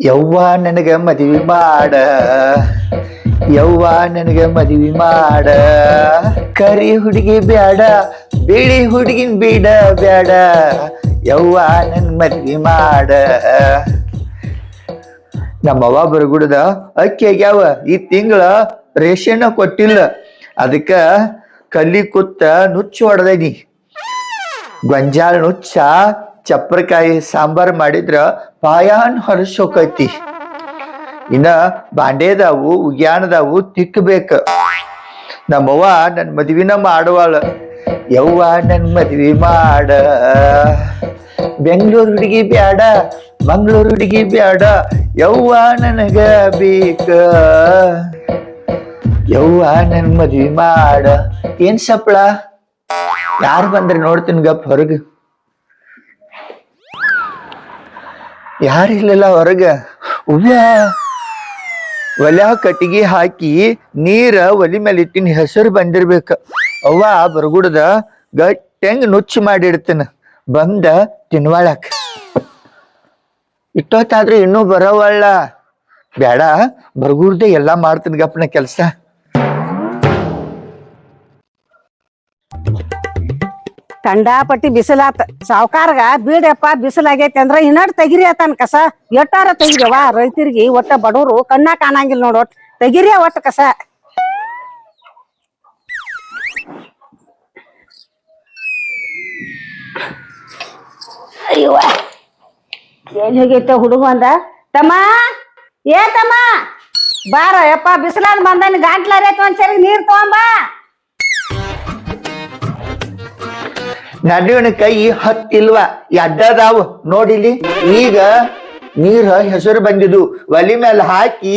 ಯವ್ವ ನನಗೆ ಮದುವೆ ಮಾಡ. ಯವ್ವ ನನಗೆ ಮದುವೆ ಮಾಡ. ಕರಿ ಹುಡುಗಿ ಬೇಡ ಬಿಳಿ ಹುಡುಗಿನ್ ಬೇಡ ಬೇಡ ಯವ್ವ ನನ್ ಮದ್ವಿ ಮಾಡ. ನಮ್ಮವ್ವ ಬರ್ಗುಡ್ದ, ಅಕ್ಕಿ ಆಗ್ಯಾವ, ಈ ತಿಂಗಳ ರೇಷನ್ ಕೊಟ್ಟಿಲ್ಲ. ಅದಕ್ಕ ಕಲ್ಲಿ ಕುತ್ತ ನುಚ್ಚು ಹೊಡೆದೀನಿ. ಗೊಂಜಾಳ ನುಚ್ಚ ಚಪ್ರಕಾಯಿ ಸಾಂಬಾರ್ ಮಾಡಿದ್ರ ಪಾಯಾನ್ ಹೊರಸೋಕೈತಿ ಇನ್ನ ಬಾಂಡೆದಾವು ಉಗ್ಯಾನದಾವು ತಿಕ್ಕಬೇಕ. ನಮ್ಮವ್ವ ನನ್ನ ಮದ್ವಿನ ಮಾಡುವಾಳ. ಯವ್ವ ನನ್ನ ಮದ್ವಿ ಮಾಡ. ಬೆಂಗಳೂರು ಹುಡುಗಿ ಬ್ಯಾಡ, ಮಂಗಳೂರು ಹುಡುಗಿ ಬ್ಯಾಡ, ಯವ್ವ ನನಗ ಬೇಕ. ಯವ್ವ ನನ್ನ ಮದ್ವಿ ಮಾಡ. ಏನ್ ಸಪ್ಳ? ಯಾರು ಬಂದ್ರೆ ನೋಡ್ತೀನಿ ಗಪ್ ಹೊರಗ. ಯಾರಿಲ್ಲಲ್ಲ ಹೊರಗ? ಉವ್ಯ ಒಲ್ಯಾಗ ಕಟ್ಟಿಗೆ ಹಾಕಿ ನೀರ ಒಲಿ ಮೇಲೆ ಇಟ್ಟಿನ ಹೆಸರು ಬಂದಿರ್ಬೇಕು. ಅವ್ವ ಬರಗುಡದ ಗಟ್ಟೆಂಗ್ ನುಚ್ಚು ಮಾಡಿಡ್ತೇನೆ. ಬಂದ ತಿನ್ವಾಳಕ್. ಇಟ್ಟೊತ್ತಾದ್ರೆ ಇನ್ನೂ ಬರವಲ್ಲ ಬೇಡ, ಬರಗುಡ್ದೆ ಎಲ್ಲ ಮಾಡ್ತೀನಿ ಗಪ್ಪನ ಕೆಲ್ಸ. ಕಂಡಾಪಟ್ಟಿ ಬಿಸಿಲಾತ. ಸಾವ್ಕಾರ್ಗ ಬೀಡಪ್ಪ ಬಿಸಿಲಾಗೈತಿ ಅಂದ್ರ ಇನ್ನಡ್ ತೆಗಿರಿ ಆತನ್ ಕಸ. ಎಟ್ಟಾರ ತೆಗಿರವ ರೈತರಿಗೆ. ಒಟ್ಟ ಬಡವರು ಕಣ್ಣ ಕಾಣಂಗಿಲ್ಲ ನೋಡ್. ಒಟ್ ತೆಗಿರಿ ಒಟ್ಟ ಕಸ. ಅಯ್ಯವ್ವ. ಏನ್ ಹೋಗೈತೆ ಹುಡುಗ ಅಂದ? ತಮ್ಮ? ಏ ತಮ್ಮ? ಬಾರ ಯಪ್ಪ ಬಿಸಿಲಾದ ಬಂದನ್ ಒಂದ್ ಒಂದ್ಸರಿ ನೀರ್ ತಗೊಂಬಾ. ನಡುವಿನ ಕೈ ಹತ್ತಿಲ್ವ? ಎಡ್ಡದಾವು ನೋಡಿಲಿ? ಈಗ ನೀರ ಹೆಸರು ಬಂದಿದ್ದು ಒಲಿ ಮೇಲೆ ಹಾಕಿ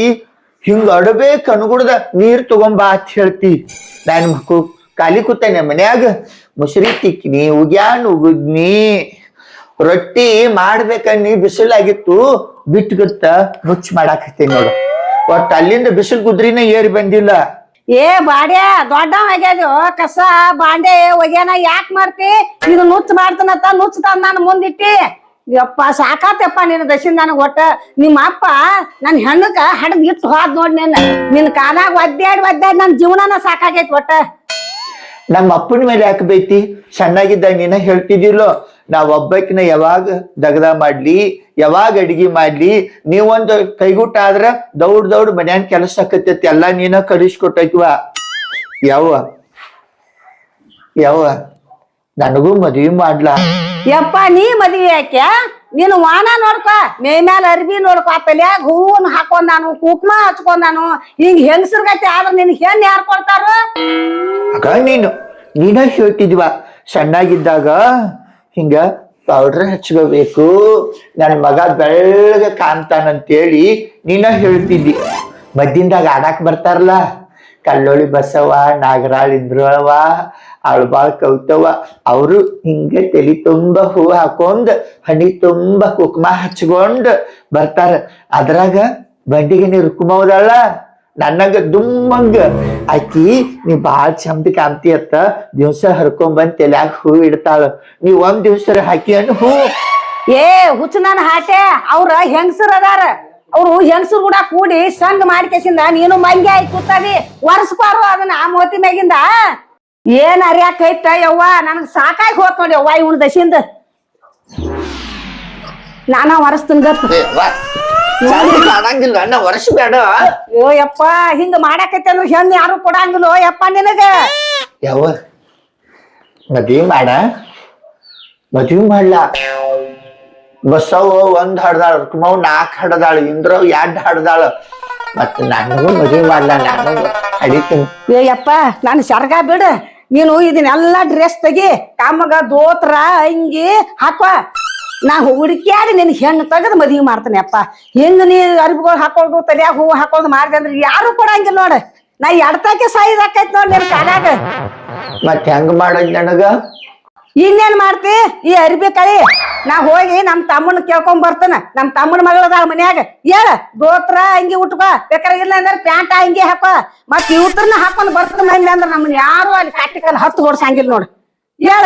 ಹಿಂಗ ಅಡಬೇಕು ಅನ್ಗುಡ್ದ ನೀರ್ ತಗೊಂಬಾ ಅಂತ ಹೇಳ್ತಿ. ನಾನು ಮಕ್ಕು ಕಾಲಿ ಕೂತೇನೆ ಮನ್ಯಾಗ. ಮುಸ್ರಿ ತಿಕ್ಕಿನಿ ಉಗ್ಯಾನ್ ಉಗುದ್ನಿ ರೊಟ್ಟಿ ಮಾಡ್ಬೇಕನ್ನಿ ಬಿಸಿಲಾಗಿತ್ತು. ಬಿಟ್ಗತ್ತ ನುಚ್ಚ್ ಮಾಡಾಕತ್ತೇನಿ ನೋಡು. ಒಟ್ಟು ಅಲ್ಲಿಂದ ಬಿಸಿಲು ಕುದ್ರಿನ ಏರಿ ಬಂದಿಲ್ಲ. ಏ ಬಾಡ್ಯಾ ದೊಡ್ಡ ಆಗ್ಯಾದ್ಯೋ ಕಸ, ಬಾಂಡೆ ಒಗ್ಯಾನ ಯಾಕ್ ಮಾಡ್ತಿ? ಇದು ನುಚ್ಚ ಮಾಡ್ತಾನತ್ತ ನುಚ್ಚ ತಂದ್ ನಾನು ಮುಂದಿಟ್ಟಿ. ಯಪ್ಪ, ಸಾಕಾತಪ್ಪ ನಿನ್ನ ದಶಿನ್ ನನಗ್ ಒಟ್ಟ. ನಿಮ್ಮ ಅಪ್ಪ ನನ್ನ ಹೆಣ್ಣಕ್ಕ ಹಡದ್ ಇಟ್ಟು ಹೋದ್ ನೋಡ್ ನಿನ್ನ. ನಿನ್ ಕಾಲಾಗ ಒದ್ದಾಡಿ ಒದ್ದಾಡಿ ನನ್ನ ಜೀವನನ ಸಾಕಾಗೈತಿ ಒಟ್ಟ. ನಮ್ಮ ಅಪ್ಪನ ಮೇಲೆ ಯಾಕೆ ಬೈತಿ? ಸಣ್ಣಾಗಿದ್ದಾಗ ನೀನ ಹೇಳ್ತಿದ್ದಿಲ್ಲೋ. ನಾವ್ ಒಬ್ಬಕಿನ ಯಾವಾಗ ದಗದ ಮಾಡ್ಲಿ, ಯಾವಾಗ ಅಡಿಗೆ ಮಾಡ್ಲಿ, ನೀವೊಂದು ಕೈಗುಟ್ಟ ಆದ್ರ ದೌಡ್ ದೌಡ್ ಮನ್ಯಾನ್ ಕೆಲಸ ಆಕತ್ತೈತಿ, ಎಲ್ಲಾ ನೀನ ಕಲಿಸ್ಕೊಟ್ಟೈತಿವ ಯಾವ ಯಾವ ನನಗೂ ಮದ್ವಿ ಮಾಡ್ಲಾ? ಯಪ್ಪ, ನೀ ಮದ್ವಿ ಯಾಕೆ ನೀನು ವಾಣ ನೋಡ್ಕೊ, ಮೇ ಮ್ಯಾಲ ಅರ್ಬಿ ನೋಡ್ಕೊ, ತಲ್ಯಾಗ ಹೂವನ್ ಹಾಕೊಂಡ್ ನಾನು ಕುಕ್ಮ ಹಚ್ಕೊಂಡ್ ನಾನು ಹಿಂಗ್ ಹೆಂಗಸರ್ಗತಿ ಆದ್ರ ನಿನ್ ಹೆಣ್ಣು ಯಾರ್ ಕೊಡ್ತಾರ? ಆಗ ನೀನು, ನೀನ ಹೇಳ್ತಿದ್ವ, ಸಣ್ಣಾಗಿದ್ದಾಗ ಹಿಂಗ ಪೌಡ್ರ್ ಹಚ್ಕೋಬೇಕು ನನ್ನ ಮಗ ಬೆಳ್ಳಗ ಕಾಣ್ತಾನಂತೇಳಿ ನೀನ ಹೇಳ್ತಿದ್ದಿ. ಮದ್ದಿಂದಾಗ ಆಡಾಕ್ ಬರ್ತಾರಲ್ಲ? ಕಲ್ಲೋಳಿ ಬಸವ, ನಾಗರಾಳ್ ಇಂದ್ರವ ಅಳ್ಬಾಳ್ ಕೌತವ, ಅವರು ಹಿಂಗೆ ತಲಿ ತುಂಬ ಹೂ ಹಾಕೊಂಡ್, ಹಣಿ ತುಂಬ ಕುಕುಮ ಹಚ್ಕೊಂಡ್ ಬರ್ತಾರ. ಅದ್ರಾಗ ಬಂಡಿಗೆ ನೀ ರುಕ್ಮವದಲ್ಲ ನನ್ನಂಗ ದುಮ್ಮಂಗ. ಆಕಿ, ನೀ ಬಾಳ್ ಚಂದ ಕಾಂತಿ ಅತ್ತ. ದಿವ್ಸ ಹರ್ಕೊಂಡ್ ಬಂದ್ ತಲ್ಯಾಗ ಹೂ ಇಡ್ತಾಳ. ನೀ ಒಂದ್ ದಿವ್ಸ ಹಾಕಿ ಅನ್ ಹೂ. ಏ, ಹುಚ್ಚ ನನ್ ಹಾಟೆ. ಅವ್ರ ಹೆಂಗಸರ್ ಅದಾರ? ಅವ್ರು ಹೆಂಗಸರು ಕೂಡ ಕೂಡಿ ಸಂಘ ಮಾಡ್ಕೇಸಿಂದ ನೀನು ಮಂಗೆ ಆಯ್ತು ಕೂತಾವಿ ವರ್ಷಕ್ವಾರು ಅದನ್ನ ಆ ಮೋತಿ ಮ್ಯಾಗಿಂದ. ಏನ್ ಅರಿಯಾಕೈತ ಯವ್ವ ನನಗ್ ಸಾಕಾಗಿ ಹೋತ್ ನೋಡಿ ಯವ್ವ ಇವನ್ ದಶಿಂದ. ನಾನ ಹೊರಸ್ತನ್ ಗಪ್. ಮಾಡಂಗಿಲ್ಲ ಅಣ್ಣ ವರ್ಷ ಬೇಡ ಅಯ್ಯೋ ಯಪ್ಪ ಹಿಂಗ ಮಾಡಾಕೈತೆ ಅಂದ್ರೆ ಹೆಣ್ಣು ಯಾರು ಕೊಡಂಗಿಲ್ಲ ಯಪ್ಪ ನಿನಗ. ಯಾವ ಮದ್ವಿ ಮಾಡ. ಮದ್ವಿ ಮಾಡ್ಲ? ಬಸವ ಒಂದ್ ಹಡ್ದಾಳ ರುಕ್ಮವ್ ನಾಕ್ ಹಡ್ದಾಳ ಇಂದ್ರ ಎರಡ್ ಹಡ್ದಾಳ. ಮತ್ ನನಗೂ ಮದ್ವಿ ಮಾಡ್ಲ ನಾನು ಹಡಿತೀನಿ ಏ ಯಪ್ಪ ನಾನು ಸರ್ಗ ಬಿಡು. ನೀನು ಇದನ್ನೆಲ್ಲ ಡ್ರೆಸ್ ತೆಗಿ ಕಾಮಗ ದೋತ್ರ ಅಂಗಿ ಹಾಕುವ. ನಾ ಹುಡುಕ್ಯಾಡಿ ನಿನ್ ಹೆಣ್ಣು ತೆಗೆದು ಮದುವೆ ಮಾಡ್ತಾನೆ ಅಪ್ಪ ಹಿಂಗ ನೀ ಅರಿಬುಗಳು ಹಾಕೋದು ತಲೆಯಾಗ ಹೂವು ಹಾಕೋದು ಮಾಡಿದೆ ಅಂದ್ರೆ ಯಾರು ಕೊಡಂಗಿಲ್ಲ ನೋಡ. ನಾ ಎಡ್ತಕ್ಕೆ ಹಾಕೈತಿ ನೋಡ್ ನಿನ್ ಕಾಲಾಗ ಮತ್ತೆ ಹೆಂಗ್ ಮಾಡೋದ್ ನನಗ? ಇನ್ನೇನ್ ಮಾಡ್ತಿ? ಈ ಅರಿಬಿ ಕಳಿ. ನಾ ಹೋಗಿ ನಮ್ ತಮ್ಮನ ಕೇಳ್ಕೊಂಡ್ ಬರ್ತಾನ. ನಮ್ ತಮ್ಮನ ಮಗಳದ ಮನ್ಯಾಗ. ಹೇಳ ದೋತ್ರ ಅಂಗಿ ಉಟ್ಕೋ ಬೇಕಾರೆ ಇಲ್ಲ ಅಂದ್ರೆ ಪ್ಯಾಂಟ್ ಅಂಗಿ ಹಾಕೋ. ಮತ್ ಇವ್ರನ್ನ ಹಾಕೊಂಡ್ ಬರ್ತಾನ ಇಲ್ಲ ಅಂದ್ರೆ ನಮ್ಮನ್ನ ಯಾರು ಅಲ್ಲಿ ಕಟ್ಟಿಕಲ್ ಹತ್ತು ಓಡ್ಸಂಗಿಲ್ಲ ನೋಡು. ಹೇಳ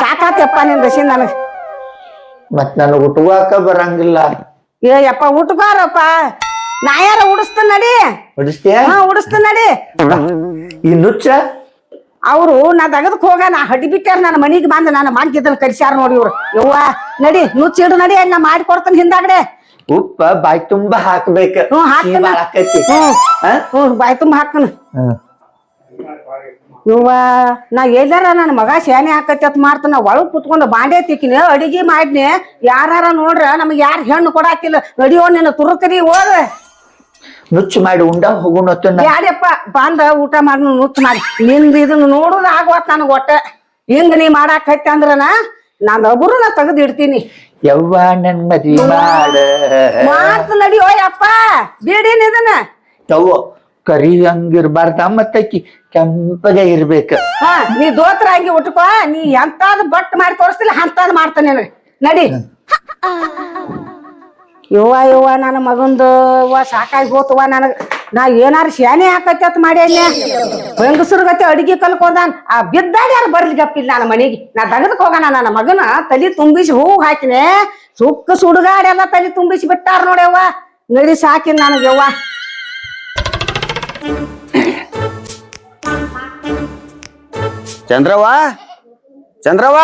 ಸಾಕಾತಪ್ಪ ನಿನ್ ದಶಿ ನನಗ್. ಮತ್ ನನಗ್ ಉಟ್ಕೋಕ ಬರಂಗಿಲ್ಲ. ಏ ಯಪ್ಪ ಉಟ್ಕೋರಪ್ಪ. ನಾ ಯಾರ ಉಡಿಸ್ತಾನ ನಡಿ. ಹೊಡಿಸ್ತೀಯ ಹಾ ಉಡಿಸ್ತಾನ ನಡಿ. ಈ ನುಚ್ಚ? ಅವರು ನಾ ತೆಗೆದಕ್ ಹೋಗ ನಾ ಹಡ್ಡಿ ಬಿಟ್ಟಾರ ನನ್ನ ಮನಿಗೆ ಬಂದ ನನ್ನ ಮಾಡ್ತಿದ್ದಲ್ಲ ಕರ್ಸ್ಯಾರ ನೋಡಿ ಇವ್ರು. ಯವ್ವ ನಡಿ ನುಚ್ಚಿಡು ನಡಿ ನಾ ಮಾಡಿ ಕೊಡ್ತಾನೆ ಹಿಂದಾಗಡೆ. ಉಪ್ಪ ಬಾಯಿ ತುಂಬಾ ಹಾಕ್ಬೇಕು. ಹ್ಞೂ ಹಾಕ್ತಾನ. ಹ್ಞೂ ಬಾಯ್ ತುಂಬ ಹಾಕ್ತಾನ. ಯವ್ವ ನಾ ಎಲ್ಲಾರ ನನ್ನ ಮಗ ಶಾನೆ ಹಾಕತ್ತೆ ಅಂತ ಮಾಡ್ತಾನ. ಒಳಗ್ ಕುತ್ಕೊಂಡು ಬಾಂಡೆ ತಿಕ್ಕಿನಿ ಅಡಿಗೆ ಮಾಡಿನಿ. ಯಾರ ನೋಡ್ರ ನಮ್ಗೆ ಯಾರು ಹೆಣ್ಣು ಕೊಡಾಕಿಲ್ಲ. ನಡಿಯೋ ನಿನ್ನ ತುರುಕರಿ ಹೋದ. ನುಚ್ಚು ಮಾಡಿ ಉಂಡ ಹೋಗುಣ ಯಾರ್ಯಪ್ಪ ಬಂದ ಊಟ ಮಾಡಿ ನುಚ್ಚು ಮಾಡಿ. ನಿಂದ ಇದನ್ನ ನೋಡುದ ಆಗ್ವತ್ ನನಗ ಒಟ್ಟ. ಹಿಂಗ ನೀ ಮಾಡಾಕ್ ಹತ್ತಿ ಅಂದ್ರನ ನಾನು ಒಬ್ರು ನಾ ತೆಗೆದು ಇಡ್ತೀನಿ ಯವ್ವ ನನ್ ಮದ್ವಿ ಮಾಡ. ಮಾಡ್ತ ನಡಿಯೋ ಯಪ್ಪ ಬೇಡೇನ್ ಇದನ್ನ. ಯವ್ವ ಕರಿ ಹಂಗಿರ್ಬಾರ್ದ ಮತ್ತಕ್ಕಿ ಕೆಂಪಗೆ ಇರ್ಬೇಕ. ಹಾ ನೀ ದೋತ್ರ ಹಂಗೆ ಉಟ್ಕೋ ನೀ ಎಂತಾದ್ ಬಟ್ ಮಾಡಿ ತೋರಿಸ್ತಿಲ್ಲ ಅಂತದ್ ಮಾಡ್ತಾನೆ ನಡಿ. ಯವ್ವ ಯವ್ವ, ನನ್ನ ಮಗಂದು ಅವ್ವ ಸಾಕಾಗಿ ಹೋತವ್ವ ನನಗೆ. ನಾ ಏನಾರು ಶಾನೆ ಹಾಕತ್ತ ಮಾಡ್ಯಾನೆ. ಗತಿ ಅಡಿಗೆ ಕಲ್ಕೊಂಡಾನ ಆ ಬಿದ್ದಾಡಿ ಯಾರು ಬರ್ಲಿ ಗಪ್ಪಿಲ್ಲ ನನ್ನ ಮನೆಗೆ. ನಾ ದಗದಕ್ ಹೋಗೋಣ ನನ್ನ ಮಗನ ತಲೆ ತುಂಬಿಸಿ ಹೂ ಹಾಕಿನೆ. ಸುಕ್ಕ ಸುಡುಗಾಡಿ ತಲೆ ತಲಿ ತುಂಬಿಸಿ ಬಿಟ್ಟಾರ ನೋಡ್ಯವ್ವ ನಡಿ ಸಾಕಿನ ನನಗೆ ಯವ್ವ. ಚಂದ್ರವ್ವ? ಚಂದ್ರವ್ವ?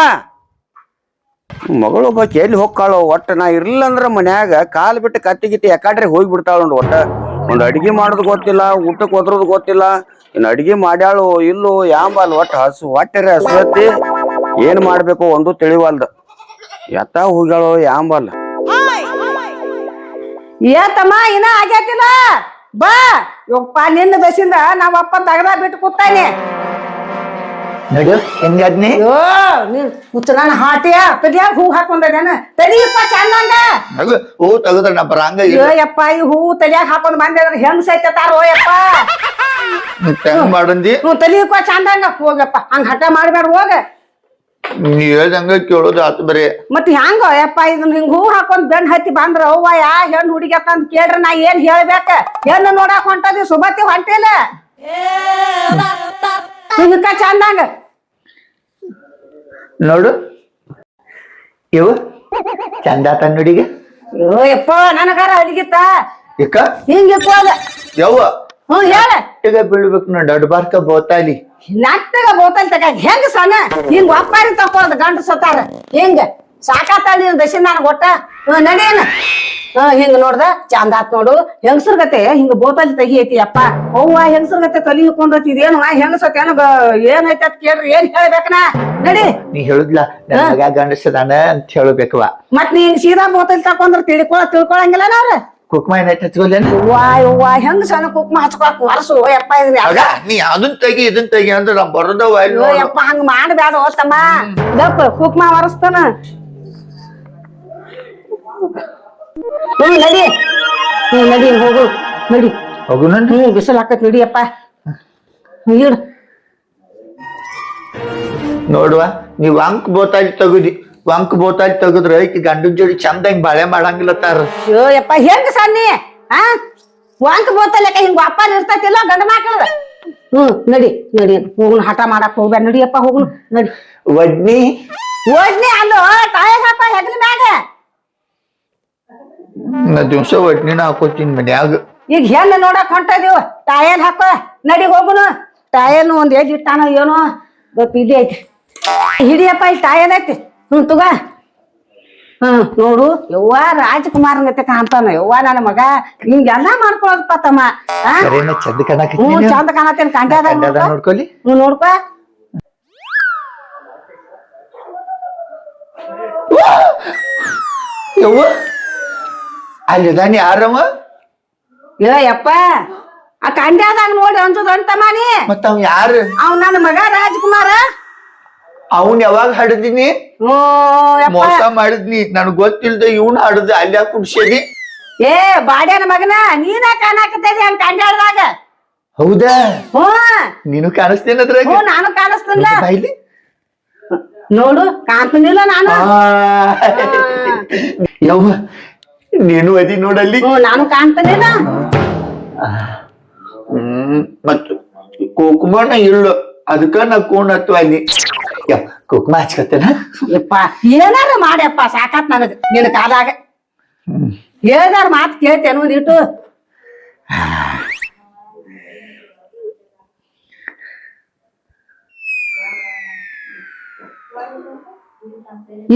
ಮಗಳು ಒಬ್ಬಾಕಿ ಎಲ್ಲಿ ಹೋಗ್ಕಾಳು ಒಟ್ಟ ನಾ ಅಂದ್ರೆ ಮನ್ಯಾಗ ಕಾಲ್ ಬಿಟ್ಟು ಕತ್ತಿ ಗಿತ್ತಿ ಯಾಕಾಡ್ರೆ ಹೋಗಿ ಬಿಡ್ತಾಳು ಒಟ್ಟ. ಒಂದು ಅಡಿಗೆ ಮಾಡೋದು ಗೊತ್ತಿಲ್ಲ ಊಟಕ್ಕೆ ಒದ್ರೋದು ಗೊತ್ತಿಲ್ಲ, ಇನ್ನು ಅಡಿಗೆ ಮಾಡ್ಯಾಳು ಇಲ್ಲೋ ಯಾಂಬಲ್ ಒಟ್ಟು ಹಸು ಒಟ್ಟರೆ ಹಸುವತ್ತಿ ಏನ್ ಮಾಡ್ಬೇಕು ಒಂದು ತಿಳಿವಲ್ದು. ಎತ್ತ ಹೋಗ್ಯಾಳು ಯಾಂಬಲ್. ಏತಮ್ಮ, ಇನ್ನ ಆಗೈತಿಲ್ಲ ಬಾ ನಿನ್ನ ಬೆಸಿಂದ ನಮ್ಮ ಅಪ್ಪ ತಗದ ಬಿಟ್ಟು ಕೂತಾನೆ. ನಡು ಹೆಂಗದ್ನಿ ಅಯ್ಯೋ ನೀನ್ ಕುಚ್ಚ ನನ್ನ ಹಾಟಿಯ? ತಲಿಯಾಗ ಹೂ ಹಾಕೊಂಡೇನ ತಲಿಯಪ್ಪ ಚಂದಂಗ ನಗು ಹೂ ತೆಗದ್ರ ನಾ ಬರಂಗ ಅಯ್ಯೋ ಯಪ್ಪ ಈ ಹೂ ತಲಿಯಾಗ ಹಾಕೊಂಡ್ ಬಂದೆ ಹೆಂಗ್ ಸೈತಾರೋ ಯಪ್ಪ? ಹೆಂಗ್ ಮಾಡಂದಿ? ಹ್ಞೂ ತಲಿಯಪ್ಪ ಚಂದಂಗ ಹೋಗಪ್ಪ ಹಂಗ ಹಠ ಮಾಡ್ಬೇಡ ಹೋಗ. ನೀ ಹೇಳ್ದಂಗ ಕೇಳೋದು ಆತು ಬರೀ. ಮತ್ ಹೆಂಗ ಯಪ್ಪ ಇದನ್ನ ಹಿಂಗ್ ಹೂ ಹಾಕೊಂಡ್ ಬೆಣ್ಣ ಹತ್ತಿ ಬಂದ್ರ ಅವ್ವ ಯಾ ಹೆಣ್ಣು ಹುಡುಗಿ ಅಂತ ಕೇಳ್ರ ನಾ ಏನ್ ಹೇಳ್ಬೇಕ? ಹೆಣ್ಣು ನೋಡಾಕ್ ಹೊಂಟದಿ ಸುಬತ್ತಿ ಹೊಂಟಿಲ್ಲ. ಹಿಂಗ ಚಂದಂಗ. ನೋಡು. ಇವ ಚಂದ ತನ್ನುಡಿಗೆ ಅಯ್ಯೋ ಯಪ್ಪ ನನಗಾರ ಅಡಿಗಿತ್ತ ಇಕ್ಕ? ಹಿಂಗಪ್ಪ ಇಕ್ಕೋದ ಯವ್ವ? ಹ್ಞೂ ಹೇಳ. ಈಗ ಬೀಳ್ಬೇಕು ನೋಡ್ ದೊಡ್ಡಬಾರ್ಕ ಬೋತಾಲಿ. ನಟ್ಟಗ ಬೋತಲ್ ತಗ ಹೆಂಗ ಸಣ್ಣ ಹಿಂಗ ಒಪ್ಪಾರಿ ತಪ್ಪ ಗಂಡು ಸತ್ತಾರ ಹಿಂಗ. ಸಾಕಾತಳಿ ದಶಿ ನಾನು ಒಟ್ಟ ನಡೇನ ಹಿಂಗ ನೋಡ್ದ ಚಂದ ಆತ್ ನೋಡು. ಹೆಂಗಸರ್ ಗತೆ ಹಿಂಗ ಬೋತಲ್ ತೆಗಿಯೈತಿ ಅಪ್ಪ. ಅವ್ವ ಹೆಂಗಸರ್ ಗತೆ ತಲಿ ಹಿಕೊಂಡ್ ಇದೇನು? ಹೆಂಗಸತ್ ಏನೈತೆ ಅದ್ ಕೇಳ್ರಿ ಏನ್ ಹೇಳ್ಬೇಕನ ನಡಿ. ನೀ ಹೇಳುದ್ಲ ನನ್ ಮಗ ಗಂಡಸದಾನ ಅಂತ ಹೇಳ್ಬೇಕವ ಮತ್ ನೀ ಹಿಂಗ್ ಸೀದಾ ಬೋತಲ್ ತಕೊಂಡ್ರ ತಿಳ್ಕೊಳ ತಿಳ್ಕೊಳಂಗಿಲ್ಲ ನಾವ್ರ? ಕುಕ್ಮ ಏನೈತೆ ಹಚ್ಕೊಲ್ಲೇನ? ಅವ್ವಾ ಅವ್ವ ಹೆಂಗ್ ಸಣ್ಣ ಕುಕ್ಮ ಹಚ್ಕೊಳಕ್ ವರ್ಸು? ಯಪ್ಪ ಆಗ ನೀ ಅದನ್ ತೆಗಿ ಇದನ್ ತೆಗಿ ಅಂದ್ರೆ ನಾ ಬರೋದವ. ಯಪ್ಪ ಹಂಗ ಮಾಡಬೇಡ ಹೋತಮ್ಮ ಕುಕ್ಮ ವರಸ್ತಾನ. ಹ್ಮ್ ನಡಿ. ಹ್ಮ್ ನಡಿ ಹೋಗು. ನಡಿ. ಹೋಗುನ ಹ್ಮ್ ಬಿಸಿಲು ಹಾಕತ್ ನಡಿಯಪ್ಪ. ಇಡು. ನೋಡುವ ನೀ ವಂಕ್ ಬೋತಾಲಿ ತಗುದಿ. ವಂಕ್ ಬೋತಾಲಿ ತೆಗದ್ರ ಈಕಿ ಗಂಡನ ಜೋಡಿ ಚಂದ ಹಿಂಗ್ ಬಾಳೆ ಮಾಡಂಗಿಲ್ಲತ್ತಾರ ಅಯ್ಯೋ ಯಪ್ಪ ಹೆಂಗ ಸಣ್ಣಿ? ಆ? ವಾಂಕ ಬೋತಲೆಕ್ಕ ಹಿಂಗ ಅಪ್ಪ ಇರ್ತೈತಿಲ್ಲ ಗಂಡ ಮಕ್ಕಳ ಹ್ಮ್ ನಡಿ ನಡಿ. ಹೋಗುಣ ಹಠ ಮಾಡಕ್ ಹೋಗ್ಬೇಡ. ನಡಿಯಪ್ಪ ಹೋಗುಣ ನಡಿ. ವಡ್ನಿ ಓಡ್ನಿ ಅಲ್ಲೋ ತಾಯ ಹಾಕ ಹೆಗಲ ಮ್ಯಾಗ. ನಾ ದಿವ್ಸ ವಡ್ನಿನ ಹಾಕೋತೀನಿ ಮನ್ಯಾಗ. ಈಗ ಹೆಣ್ಣು ನೋಡಕ್ ಹೊಂಟದೀವ? ತಾಯಲ್ ಹಾಕೋ ನಡಿ ಹೋಗುನು. ತಾಯಲ್ನು ಒಂದ್ ಏಜ್ ಇಟ್ಟಾನ ಏನೋ ಗೊತ್ತ ಇಲ್ಲಿ ಐತಿ. ಹಿಡಿಯಪ್ಪ ಇಲ್ಲಿ ತಾಯಲ್ ಐತಿ. ಹ್ಮ್ ತುಗ. ಹ್ಮ್ ನೋಡು ಯವ್ವ ರಾಜಕುಮಾರನ ಗತೆ ಕಾಣ್ತಾನ. ಯವ್ವ ನನ್ನ ಮಗ. ಹಿಂಗೆಲ್ಲ ಮಾಡ್ಕೊಳದಪ್ಪ ತಮ್ಮ. ಆ? ಚಂದ ಹ್ಞೂ ಕಾಣಕತ್ತೀನಿ ಚಂದ ಕಾಣತ್ತೇನ್. ಕಂಡ್ಯಾದ ನೋಡ್ಕೊಲಿ? ಹ್ಞೂ ನೋಡ್ಕೊ. ಯವ್ವ? ಅಲ್ಲಿದಾನಿ ಯಾರವ? ಇಲ್ಲ ಯಪ್ಪ ಆ ಕಂಡ್ಯಾದಾಗ ನೋಡಿ ಅನ್ಸೋದ್ ಅಂತಮಾನಿ ಮತ್ತ ಅವ್ ಯಾರು? ಅವ್ ನನ್ನ ಮಗ ರಾಜಕುಮಾರ. ಅವನ್ ಯಾವಾಗ ಹಡ್ದಿನಿ? ಓ ಯಪ್ಪ. ಮೋಸ ಮಾಡಿದ್ನಿ. ನನ್ಗ್ ಗೊತ್ತಿಲ್ದ ಇವ್ನ ಹಡ್ದ ಅಲ್ಯಾ ಕುಡ್ಸೇನಿ ಏ ಬಾಡ್ಯಾನ ಮಗನ ನೀನ ಕಾಣಾಕತ್ತೇದಿ ಹಂಗ ಕಂಡ್ಯಾಡ್ದಾಗ ಹೌದಾ? ಹ್ಞೂ. ನೀನು ಕಾಣಿಸ್ತೇನೆ ಅದ್ರಾಗ? ಹ್ಞೂ ನಾನು ಕಾಣಿಸ್ತಿಲ್ಲ ಬಾಯ್ಲಿ. ನೋಡು ಕಾಣ್ತೀನಿಲ್ಲ ನಾನು. ಯವ್ವ ನೀನು ಅದಿ ನೋಡಲ್ಲಿ. ಹ್ಞೂ ನಾನು ಕಾಣ್ತೀನಿಲ್ಲ ಹ್ಮ್ ಮತ್ತು ಕುಕುಮನ ಇಲ್ಲು ಅದಕ್ಕ ನಾ ಕೂಣ್ ಹತ್ತು ಅಲ್ಲಿ ಕುಕುಮ ಹಚ್ಕೊತೇನ ಯಪ್ಪ ಏನಾರ ಮಾಡ್ಯಪ್ಪ ಸಾಕಾತ್ ನನಗ ನಿನ್ನ ಕಾದಾಗ ಮಾತು ಮಾತ್ ಕೇಳ್ತೇನು ನೀಟು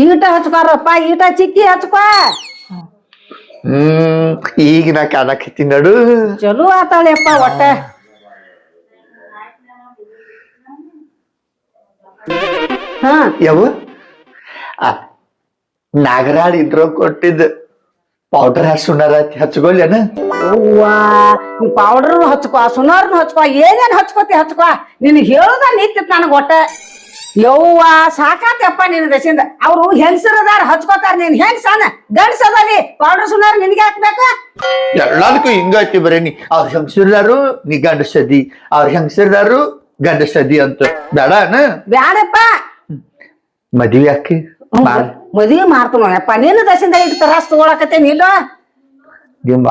ಈಟ ಹಚ್ಕೋರಪ್ಪ ಈಟ ಚಿಕ್ಕಿ ಹಚ್ಕೋ. ಹ್ಮ್ ಈಗ ನಾ ನಡು. ಚಲೋ ಆತಾಳೆಪ್ಪ ಒಟ್ಟ. ಹಾ. ಯಾವ ಆ, ನಾಗರಾಳ್ ಇದ್ರ ಕೊಟ್ಟಿದ್ದ ಪೌಡರ್ ಸುನಾರ ಹಚ್ಕೊಲ್ಲೇನ ಅವ್ವಾ ನೀ ಪೌಡರ್ ಹಚ್ಕೋ ಸುನಾರ್ನು ಹಚ್ಕೋ ಏನೇನ್ ಹಚ್ಕೋತಿ ಹಚ್ಕೋ. ನಿನ್ ಹೇಳೋದ ನಿಂತಿತ್ ನನಗೆ ಒಟ್ಟ. ಯವ್ವ ಸಾಕಾತಪ್ಪ ನಿನ್ ದಶಿಂದ ಅವ್ರು ಹೆಂಗಸರದಾರ ಹಚ್ಕೋತಾರ ನೀನ್. ಹೆಂಗ್ಸನ ಗಂಡ್ಸದಲ್ಲಿ ಪೌಡರ್ ಸುನಾರ್ ನಿನ್ಗೆ ಹಾಕ್ಬೇಕ? ಎಲ್ಲದಕ್ಕೂ ಹಿಂಗೈತಿ ಬರೀ ನೀ. ಅವ್ರ ಹೆಂಗಸರ್ದಾರು ನೀ ಗಂಡಸದಿ ಅವ್ರ ಹೆಂಗಸರ್ದಾರು ಗಂಡಸದಿ ಅಂತ. ಬೇಡನ ಬ್ಯಾಡಪ್ಪ. ಮದ್ವಿ ಹಾಕಿ ಮದ್ವಿ ಮಾಡ್ತಾನಪ್ಪ ನೀನು ದಶಿಂದ ಇಟ್ಟು ತರಾಸ್ ತಗೊಳಕತ್ತೇನಿಲ್ಲ ನಿಮ್ಮ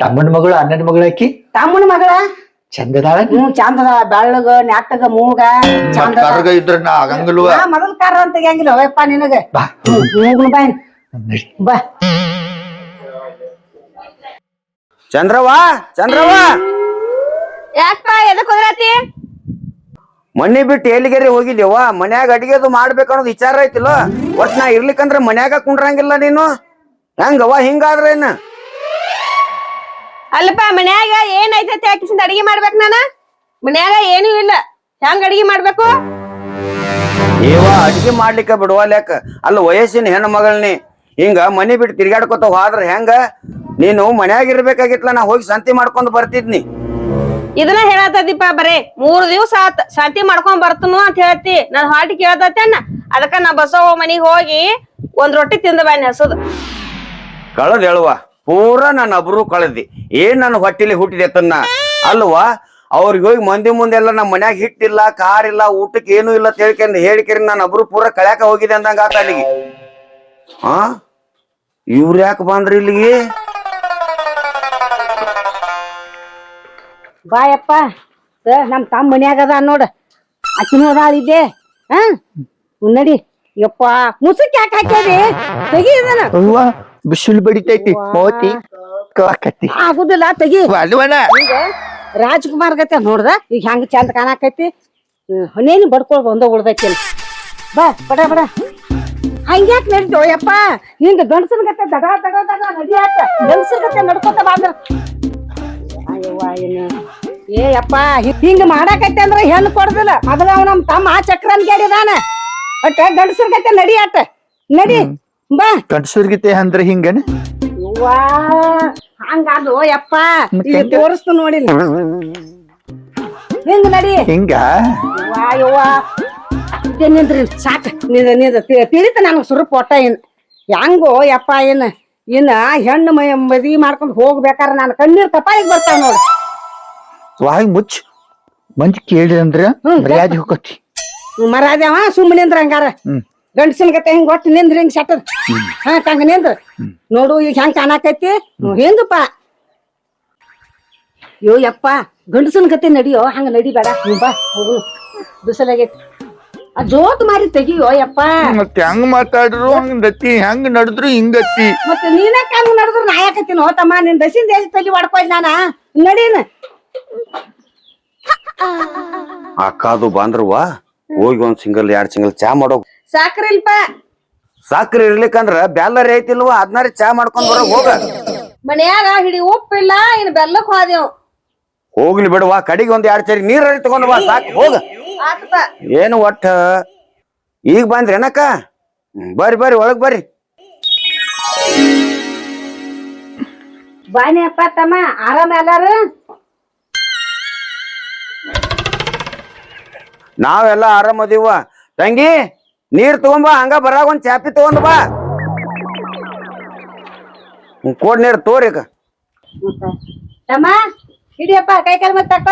ತಮ್ಮನ ಮಗಳು ಅಣ್ಣನ ಮಗಳು ಹಾಕಿ ತಮ್ಮನ ಮಗಳ? ಚಂದದಾಳ ಹ್ಮ್ ಚಂದದ. ಬೆಳ್ಳಗ ನೆಟ್ಟಗ ಮೂಗ. ಚಂದ ಕರ್ಗ ಇದ್ರ ನಾ ಆಗಂಗಿಲ್ವ? ಮೊದಲ್ ಕಾರ ಅಂತ ತೆಗಿಯಂಗಿಲ್ಲ. ಯಪ್ಪ ನಿನಗ. ಬಾ. ಮೂಗ್ನು ಬಾ. ಬಾ. ಚಂದ್ರವ್ವ ಚಂದ್ರವ್ವ. ಯಾಕಪ್ಪ ಎದಕ್ ಹೋದ್ರತಿ ಮನಿ ಬಿಟ್ಟು ಎಲ್ಲಿಗೆರೆ ಹೋಗಿದ್ಯವ್ವ ಮನ್ಯಾಗ ಅಡಿಗೆದು ಮಾಡ್ಬೇಕು ಅನ್ನೋದು ವಿಚಾರ ಐತಿಲ್ಲ. ಒಟ್ ನಾ ಇರ್ಲಿಕ್ಕಂದ್ರ ಮನ್ಯಾಗ ಕುಂಡ್ರಂಗಿಲ್ಲ ನೀನು. ಹೆಂಗವ್ವ ಹಿಂಗಾದ್ರೇನ ಅಲ್ಲಪ್ಪ ಮನ್ಯಾಗ ಏನ್ ಐತೈತಿ ಹಾಕಿಸಿಂದ ಅಡಿಗೆ ಮಾಡ್ಬೇಕ ನಾನ? ಮನ್ಯಾಗ ಏನೂ ಇಲ್ಲ. ಹೆಂಗ್ ಅಡಿಗೆ ಮಾಡ್ಬೇಕು? ಏವ ಅಡಿಗೆ ಮಾಡ್ಲಿಕ್ಕೆ ಬಿಡುವಲ್ಯಾಕ ಅಲ್ಲ ವಯಸ್ಸಿನ ಹೆಣ್ಣು ಮಗಳನಿ ಹಿಂಗ ಮನಿ ಬಿಟ್ಟು ತಿರ್ಗಾಡ್ಕೊತ ಹೋದ್ರ ಹೆಂಗ? ನೀನು ಮನ್ಯಾಗ ಇರ್ಬೇಕಾಗಿತ್ಲ ನಾ ಹೋಗಿ ಸಂತಿ ಮಾಡ್ಕೊಂಡು ಬರ್ತಿದ್ನಿ. ಇದನ್ನ ಹೇಳತ್ತದಿಪ್ಪ ಬರೇ ಮೂರ್ ದಿವ್ಸ ಆತ್ ಶಾಂತಿ ಮಾಡ್ಕೊಂಡ್ ಬರ್ತನು ಅಂತ ಹೇಳ್ತಿ. ನನ್ ಹಾಟಿ ಕೇಳ್ತತ್ತೇನ ಅದಕ್ಕ ನಾ ಬಸವ ಮನಿಗ್ ಹೋಗಿ ಒಂದ್ ರೊಟ್ಟಿ ತಿಂದ ಬಾನಿ ಹಸದು ಕಳದ್ ಹೇಳುವ. ಪೂರ ನನ್ನ ಅಬ್ರು ಕಳೆದಿ. ಏನ್ ನನ್ನ ಹೊಟ್ಟಿಲಿ ಹುಟ್ಟಿದೆ ತನ್ನ? ಅಲ್ವಾ? ಅವ್ರಿಗೆ ಹೋಗಿ ಮಂದಿ ಮುಂದೆಲ್ಲ ನಮ್ಮ ಮನ್ಯಾಗ ಹಿಟ್ಟಿಲ್ಲ ಕಾರ್ ಇಲ್ಲ ಊಟಕ್ಕೆ ಏನೂ ಇಲ್ಲ ತಿಳ್ಕೊಂಡು ಹೇಳಿಕೆರಿ ನಾನು ಅಬ್ರು ಪೂರ ಕಳ್ಯಾಕ ಹೋಗಿದೆ ಅಂದಂಗ ಆತ ಅಲ್ಲಿಗೆ. ಆ? ಇವ್ರು ಯಾಕೆ ಬಂದ್ರಿ ಇಲ್ಲಿಗೆ? ಬಾಯಪ್ಪ ಸ ನಮ್ ತಮ್ಮ ಮನ್ಯಾಗ ಅದ ನೋಡ. ಅಕ್ಕಿನೂ ಅದಾಳ ಇದ್ದೆ ಹಾ ನಡಿ. ಯಪ್ಪ ಮುಸುಕ್ ಯಾಕೆ ಹಾಕ್ಯಾರಿ ತೆಗಿ ಇದನ್ನ. ಬಿಸಿಲು ಬಡಿತೈತಿ ಮೋತಿ ಕವಾಕತ್ತಿ ಆಗುದಿಲ್ಲ ತೆಗಿ. ಅಲ್ವನ ಈಗ ರಾಜ್ಕುಮಾರ್ ಗತೆ ನೋಡ್ದ ಈಗ ಹೆಂಗ್ ಚಂದ ಕಾಣಕೈತಿ. ಹೊನೇನು ಬಡ್ಕೊಳ್ ಬಂದ ಉಳ್ದೈತಿ. ಬಾ ಬಡ ಬಡ. ಹಂಗ್ಯಾಕ್ ನಡೀತೋ ಯಪ್ಪ? ಹಿಂಗ ಗಂಡಸನ ಗತೆ ದಡ ದಡ ದಡ ನಡಿಯಾಕ. ಗಂಡಸನ ಗತೆ ನಡ್ಕೊತ ಬಾಂದ್ರ ಅಯ್ಯವ್ವ ಏನು? ಏ ಯಪ್ಪ ಹಿಂಗ ಮಾಡಾಕೈತಿ ಅಂದ್ರ ಹೆಣ್ಣು ಕೊಡ್ದಿಲ್ಲ. ಮೊದಲ ಅವ ನಮ್ ತಮ್ಮ ಆ ಚಕ್ರನ್ ಕೇಳಿದಾನ ಒಟ್ಟ ಗಂಡಸರ ಗತೆ ನಡಿಯಾಟ. ನಡಿ. ಬಾ. ಗಂಡಸರ್ಗಿತೆ ಅಂದ್ರೆ ಹಿಂಗನ? ಅವ್ವಾ ಹಂಗಾದು ಯಪ್ಪ ಮತ್ತೆ ಹೆಂಗ? ತೋರಿಸ್ತು ನೋಡಿಲ್ಲ. ಹಿಂಗ್ ನಡಿ? ಹಿಂಗ? ಯವ್ವಾ ಯವ್ವಾ. ಇದೇ ನಿಂದ್ರಿ ಸಾಕ ನಿಂದ ನಿಂದ ತಿಳಿತ ನನಗೆ ಸುರುಪ್ ಒಟ್ಟ ಏನ್. ಹೆಂಗೋ ಯಪ್ಪ ಏನ? ಇನ್ನ ಹೆಣ್ಣು ಮೈ ಮದಿ ಮಾಡ್ಕೊಂಡು ಹೋಗ್ಬೇಕಾರ ನಾನು ಕಣ್ಣೀರ್ ಕಪಾಳಿಗೆ ಬರ್ತಾವ ನೋಡು. ವಾಯ್ ಮುಚ್ಚ. ಮಂದಿ ಕೇಳಿ ಅಂದ್ರ ಹ್ಮ್, ಮರ್ಯಾದೆ ಹೋಗತಿ. ಮರಾದ್ಯಾವ ಸುಮ್ಮನೆ ಅಂದ್ರ ಹಂಗಾರ. ಹ್ಮ್. ಗಂಡಸಿನ ಗತೆ ಹಿಂಗ್ ಒಟ್ಟು ನಿಂದ್ರ ಹಿಂಗ್ ಸಟ್ಟದ ಹಾ ಕಂಗ ನಿಂದ್ರ. ನೋಡು ಈಗ ಹೆಂಗ್ ಕಾಣಾಕೈತಿ? ಹಿಂದಪ್ಪ ಯೋ ಯಪ್ಪ ಗಂಡಸನ ಗತೆ ನಡಿಯೋ? ಹಂಗ ನಡಿಬೇಡ. ನೀವ್ ಬಾ ಹೋಗು. ಬಿಸಲಾಗೈತಿ. ಆ ಜೋತ್ ಮಾರಿ ತೆಗಿಯೋ ಯಪ್ಪ. ಮತ್ತೆ ಹೆಂಗ್ ಮಾತಾಡ್ರು? ಹಂಗ್ ಗತಿ ಹೆಂಗ್ ನಡೆದ್ರು? ಹಿಂಗತಿ. ಮತ್ತೆ ನೀನೇ ಹೆಂಗ್ ನಡೆದ್ರು? ನಾ ಯಾಕತ್ತೀನಿ ಹೋತಮ್ಮ ನಿನ್ ದಸಿಂದ ಎಲ್ಲಿ ತಲಿ ಹೊಡ್ಕೊಯ್ದ ನಾನ? ನಡೀನ. ಅಕ್ಕಾದು ಬಂದ್ರವ್ವ ಹೋಗಿ ಒಂದ್ ಸಿಂಗಲ್ ಎರಡ್ ಸಿಂಗಲ್ ಚಾ ಸಾಕ್ರಿಲ್ಪ ಸಾಕ್ರಿ ಇರ್ಲಿಕ್ಕಂದ್ರ ಬೆಲ್ಲರ್ ಐತಿಲ್ವ ಅದ್ನಾರಿ ಚಾ ಮಾಡ್ಕೊಂಡ್ ಬರೋ ಹೋಗ. ಮನ್ಯಾಗ ಹಿಡಿ ಉಪ್ಪಿಲ್ಲ ಇನ್ ಬೆಲ್ಲಕ್ ಹೋದೇವ್ ಹೋಗ್ಲಿ ಬಿಡುವ ಕಡಿಗೆ ಒಂದ್ ಎರಡ್ ಚರಿ ನೀರ್ ತಗೊಂಡ್ ಬಾ ಸಾಕ್ ಹೋಗ. ಏನು ಒಟ್ಟ? ಈಗ ಬಂದ್ರಿ ಏನಕ್ಕ? ಬರ್ರಿ ಬರ್ರಿ ಒಳಗ್ ಬರ್ರಿ. ಬಾನಿ ಅಪ್ಪ ತಮ್ಮ ಆರಾಮ ಎಲ್ಲಾರು? ನಾವೆಲ್ಲ ಆರಾಮದೀವ ತಂಗಿ? ನೀರ್ ತಗೊಂಬಾ ಹಂಗ ಬರಾಗ ಒಂದ್ ಚಾಪಿ ತಗೊಂಡ್ ಬಾ. ಹ್ಮ್, ಕೋಡ್ ನೀರ್ ತೋರಿ ಅಕ್ಕ ತಮ್ಮ ಹಿಡಿಯಪ್ಪ ಕೈ ಕಾಲು ಮತ್ತೆ ತಕ್ಕ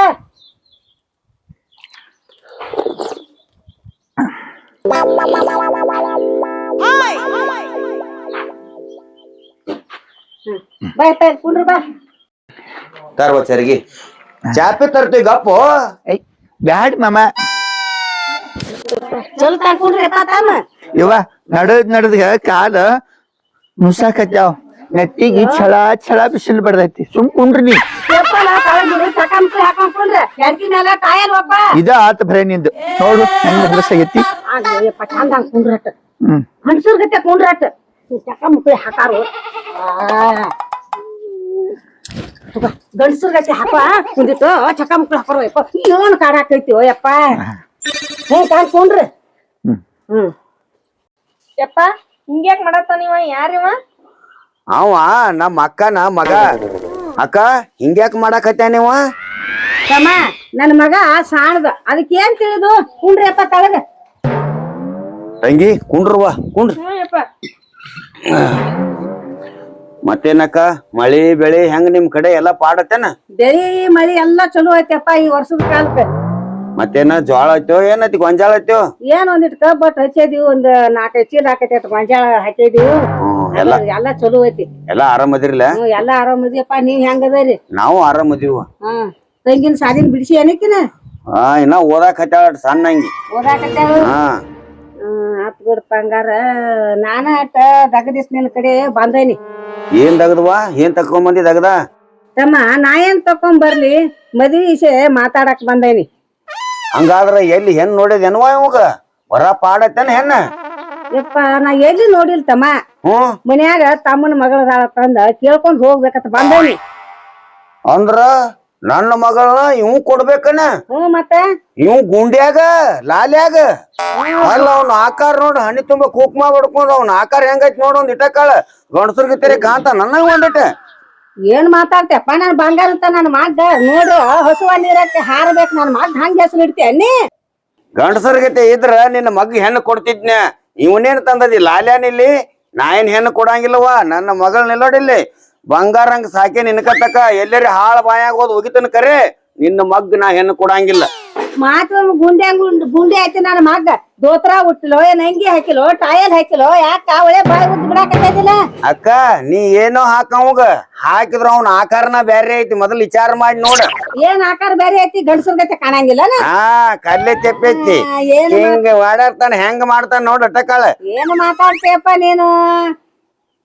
ಬಾ ಅಪ್ಪ ಕುಂಡ್ರು ಬಾ. ತರ್ವ ಚರ್ಗಿ ಚಾಪಿ ತರ್ತೀವಿ ಗಪ್ಪು. ಐ ಬ್ಯಾಡ್ ಮಾಮ. ಸ್ವಲ್ಪ ಕುಂಡ್ರಿ ಅಪ್ಪ ತಮ್ಮ? ಇವ ನಡದ್ ನಡದ್ ಕಾಲ ನುಸಾಕತ್ಯಾವ. ನೆಟ್ಟಿಗೆ ಛಳ ಛಳ ಬಿಸಿಲು ಬಡ್ದೈತಿ. ಸುಮ್ ಕುಂಡ್ರಿ ನೀ. ಹಾಕೊಂಡ್ರೆ ಇದ ಆತ ಬರೇ ನಿಂದು. ನೋಡು ಹೆಂಗ್ ಹೊಲಸಾಗೈತಿ ಹಣ್ಸೂರ್ ಗತೆ ಕುಂಡ್ರಟ್. ಚಕ ಮುಕ್ಳಿ ಹಾಕಾರು. ಗಂಡಸೂರ್ ಗತೆ ಹಾಕ ಕುಂದಿತ್ತು ಚಕ ಮುಕ್ಳಿ ಹಾಕೋರು ಯಪ್ಪ ಏನ್ ಕಾಡಾಕೈತಿ ಹಾಕೈತಿ ಯಪ್ಪ ಹ್ಞೂ ಕಾಡ್ ಕುಂಡ್ರಿ. ಹ್ಮ್. ಯಪ್ಪ ಹಿಂಗ್ಯಾಕ್ ಮಾಡತ್ತ ನೀವ? ಯಾರಿವ? ಅವ ನಮ್ಮ ಅಕ್ಕನ ಮಗ. ಅಕ್ಕ ಹಿಂಗ್ಯಾಕ್ ಮಾಡಾಕತ್ಯ ನೀವ? ತಮ್ಮ ನನ್ ಮಗ ಸಾಣದ. ಅದಕ್ಕೆ ಏನ್ ತಿಳಿದು? ಕುಂಡ್ರಿಯಪ್ಪ ತಳಗ. ತಂಗಿ ಕುಂಡ್ರವ್ವ ಕುಂಡ್ರ. ಹ್ಞೂ ಯಪ್ಪ. ಮತ್ತೇನಕ್ಕ ಮಳಿ ಬೆಳಿ ಹೆಂಗ್ ನಿಮ್ ಕಡೆ ಎಲ್ಲಾ ಪಾಡತ್ತೇನ? ಬೆಳಿ ಮಳಿ ಎಲ್ಲಾ ಚಲೋ ಐತಪ್ಪ ಈ ವರ್ಷದ ಕಾಲಕ್ಕೆ. ಮತ್ತೇನ ಜೋಳ ಐತೋ ಏನೈತಿ ಗೊಂಜಾಳ ಐತೋ? ಏನ್ ಒಂದಿಟ್ ಬಟ್ ಹಚ್ಚಿದೀವಿ ಒಂದ್ ನಾಲ್ಕೈದು ಚೀಲ ಹಾಕೈತಿ ಗೊಂಜಾಳ ಹಾಕಿದೀವಿ. ಎಲ್ಲ ಎಲ್ಲಾ ಚಲೋ ಐತಿ. ಎಲ್ಲಾ ಆರಾಮದಿರ್ಲ ಹ್ಮ್ ಎಲ್ಲಾ ಆರಾಮದಿಯಪ್ಪ ನೀವ್ ಹೆಂಗದರಿ ನಾವು ಆರಾಮದೀವ ಹಾ ತಂಗಿನ ಸಾಲಿನ ಬಿಡಿಸಿ ಏನಕ್ಕಿನ? ಹಾ ಇನ್ನ ಓದಾಕ್ ಹತ್ತಾಳ ಸಣ್ಣ ಹಂಗಿ ಓದಾಕತ್ತಾಳ ಹಾ. ಹ್ಮ್ ಆತ್ ಬಿಡಪ್ಪ ಹಂಗಾರ ನಾನ ಅಟ್ಟ ದಗದಿಸ್ ನಿನ್ ಕಡೆ ಬಂದೇನಿ. ಏನ್ ದಗದ್ವಾ? ಏನ್ ತಕೊಂಬಂದಿ ದಗದ? ತಮ್ಮ ನಾ ಏನ್ ತಕೊಂಡ್ ಬರ್ಲಿ ಮದ್ವಿ ವಿಷಯ ಮಾತಾಡಕ್ ಬಂದೇನಿ. ಹಂಗಾದ್ರ ಎಲ್ಲಿ ಹೆಣ್ ನೋಡಿದೇನ್ವಾ ಇವಾಗ? ಹೊರ ಪಾಡತ್ತೇನ ಹೆಣ್ಣ? ಯಪ್ಪ ನಾ ಎಲ್ಲಿ ನೋಡಿಲ್ ತಮ್ಮ ಹ್ಮ್ ಮನ್ಯಾಗ ತಮ್ಮನ ಮಗಳ ತಂದ ಕೇಳ್ಕೊಂಡ್ ಹೋಗ್ಬೇಕಂತ ಬಂದೇನಿ. ಅಂದ್ರ ನನ್ನ ಮಗಳ ಇವ್ ಕೊಡ್ಬೇಕನ? ಹ್ಮ್ ಮತ್ತೆ? ಇವ್ ಗುಂಡ್ಯಾಗ ಲಾಲ್ಯಾಗ? ಅಲ್ಲ ಅವ್ನ ಆಕಾರ ನೋಡ್ ಹಣ್ಣಿ ತುಂಬಾ ಕುಕ್ಮಾ ಬಡ್ಕೊಂಡ್ ಅವ್ನ ಆಕಾರ ಹೆಂಗೈತ್ ನೋಡ್ ಒಂದ್ ಇಟಕಾಳ ಗಂಡಸರ್ಗೆ ತೆರೆ ಕಾಂತ ನನ್ನ ಒಂದಿಟ ಏನ್ ಮಾತಾಡ್ತೇಪ್ಪ ನನ್ ಬಂಗಾರ ಅಂತ ನನ್ ಮಗ್ಗ. ನೋಡು ಹಸುವ ನೀರಕ್ಕೆ ಹಾರಬೇಕು. ನನ್ ಮಗ್ ಹಂಗ ಹೆಸರು ಇಡ್ತೀಯ? ನೀ? ಗಂಡಸರ್ಗತೆ ಇದ್ರ ನಿನ್ನ ಮಗ್ ಹೆಣ್ಣು ಕೊಡ್ತಿದ್ನ. ಇವನೇನ್ ತಂದದಿ? ಲಾಲ್ಯಾನ್ ಇಲ್ಲಿ? ನಾ ಏನ್ ಹೆಣ್ಣು ಕೊಡಂಗಿಲ್ಲವಾ ನನ್ನ ಮಗಳ ನಿಲ್ಲೋಡಿಲ್ಲಿ. ಬಂಗಾರ ಹಂಗ ಸಾಕೆ ನಿನ್ಕತಕ ಎಲ್ಲರಿ ಹಾಳ ಬಾಯಾಗ ಹೋದ್ ಹೋಗಿತನ ಕರೆ. ನಿನ್ನ ಮಗ್ ನಾ ಹೆಣ್ಣು ಕೊಡಂಗಿಲ್ಲ. ಮಾತು ಗುಂಡೆ ಗುಂಡೆ ಐತೆ ನನ್ನ ಮಗ್ಗ. ದೋತ್ರ ಉಟ್ಟಿಲೋ ಏನ್ ಅಂಗಿ ಹಾಕಿಲೋ ಟಾಯಲ್ ಹಾಕಿಲೋ ಯಾಕ ಒಳ್ಳೆ ಬಾಯಿ ಉದ್ದ ಬಿಡಾಕತ್ತಿಲ್ಲ ಅಕ್ಕ ನೀ ಏನೋ ಹಾಕವಂಗ. ಹಾಕಿದ್ರ ಅವ್ನ ಆಕಾರನ ಬ್ಯಾರೆ ಐತಿ ಮೊದಲು ವಿಚಾರ ಮಾಡಿ ನೋಡ. ಏನ್ ಆಕಾರ ಬ್ಯಾರೆ ಐತಿ ಗಂಡಸರ್ ಗತೆ ಕಾಣಂಗಿಲ್ಲ ಹಾ ಕಲ್ಲೆ ತೆಪ್ಪೈತಿ. ಹಿಂಗ ಓಡಾಡ್ತಾನ ಹೆಂಗ ಮಾಡ್ತಾನ ನೋಡ ಅಟ್ಟಕಾಳ. ಏನ್ ಮಾತಾಡ್ತೀಯಪ್ಪ ನೀನು?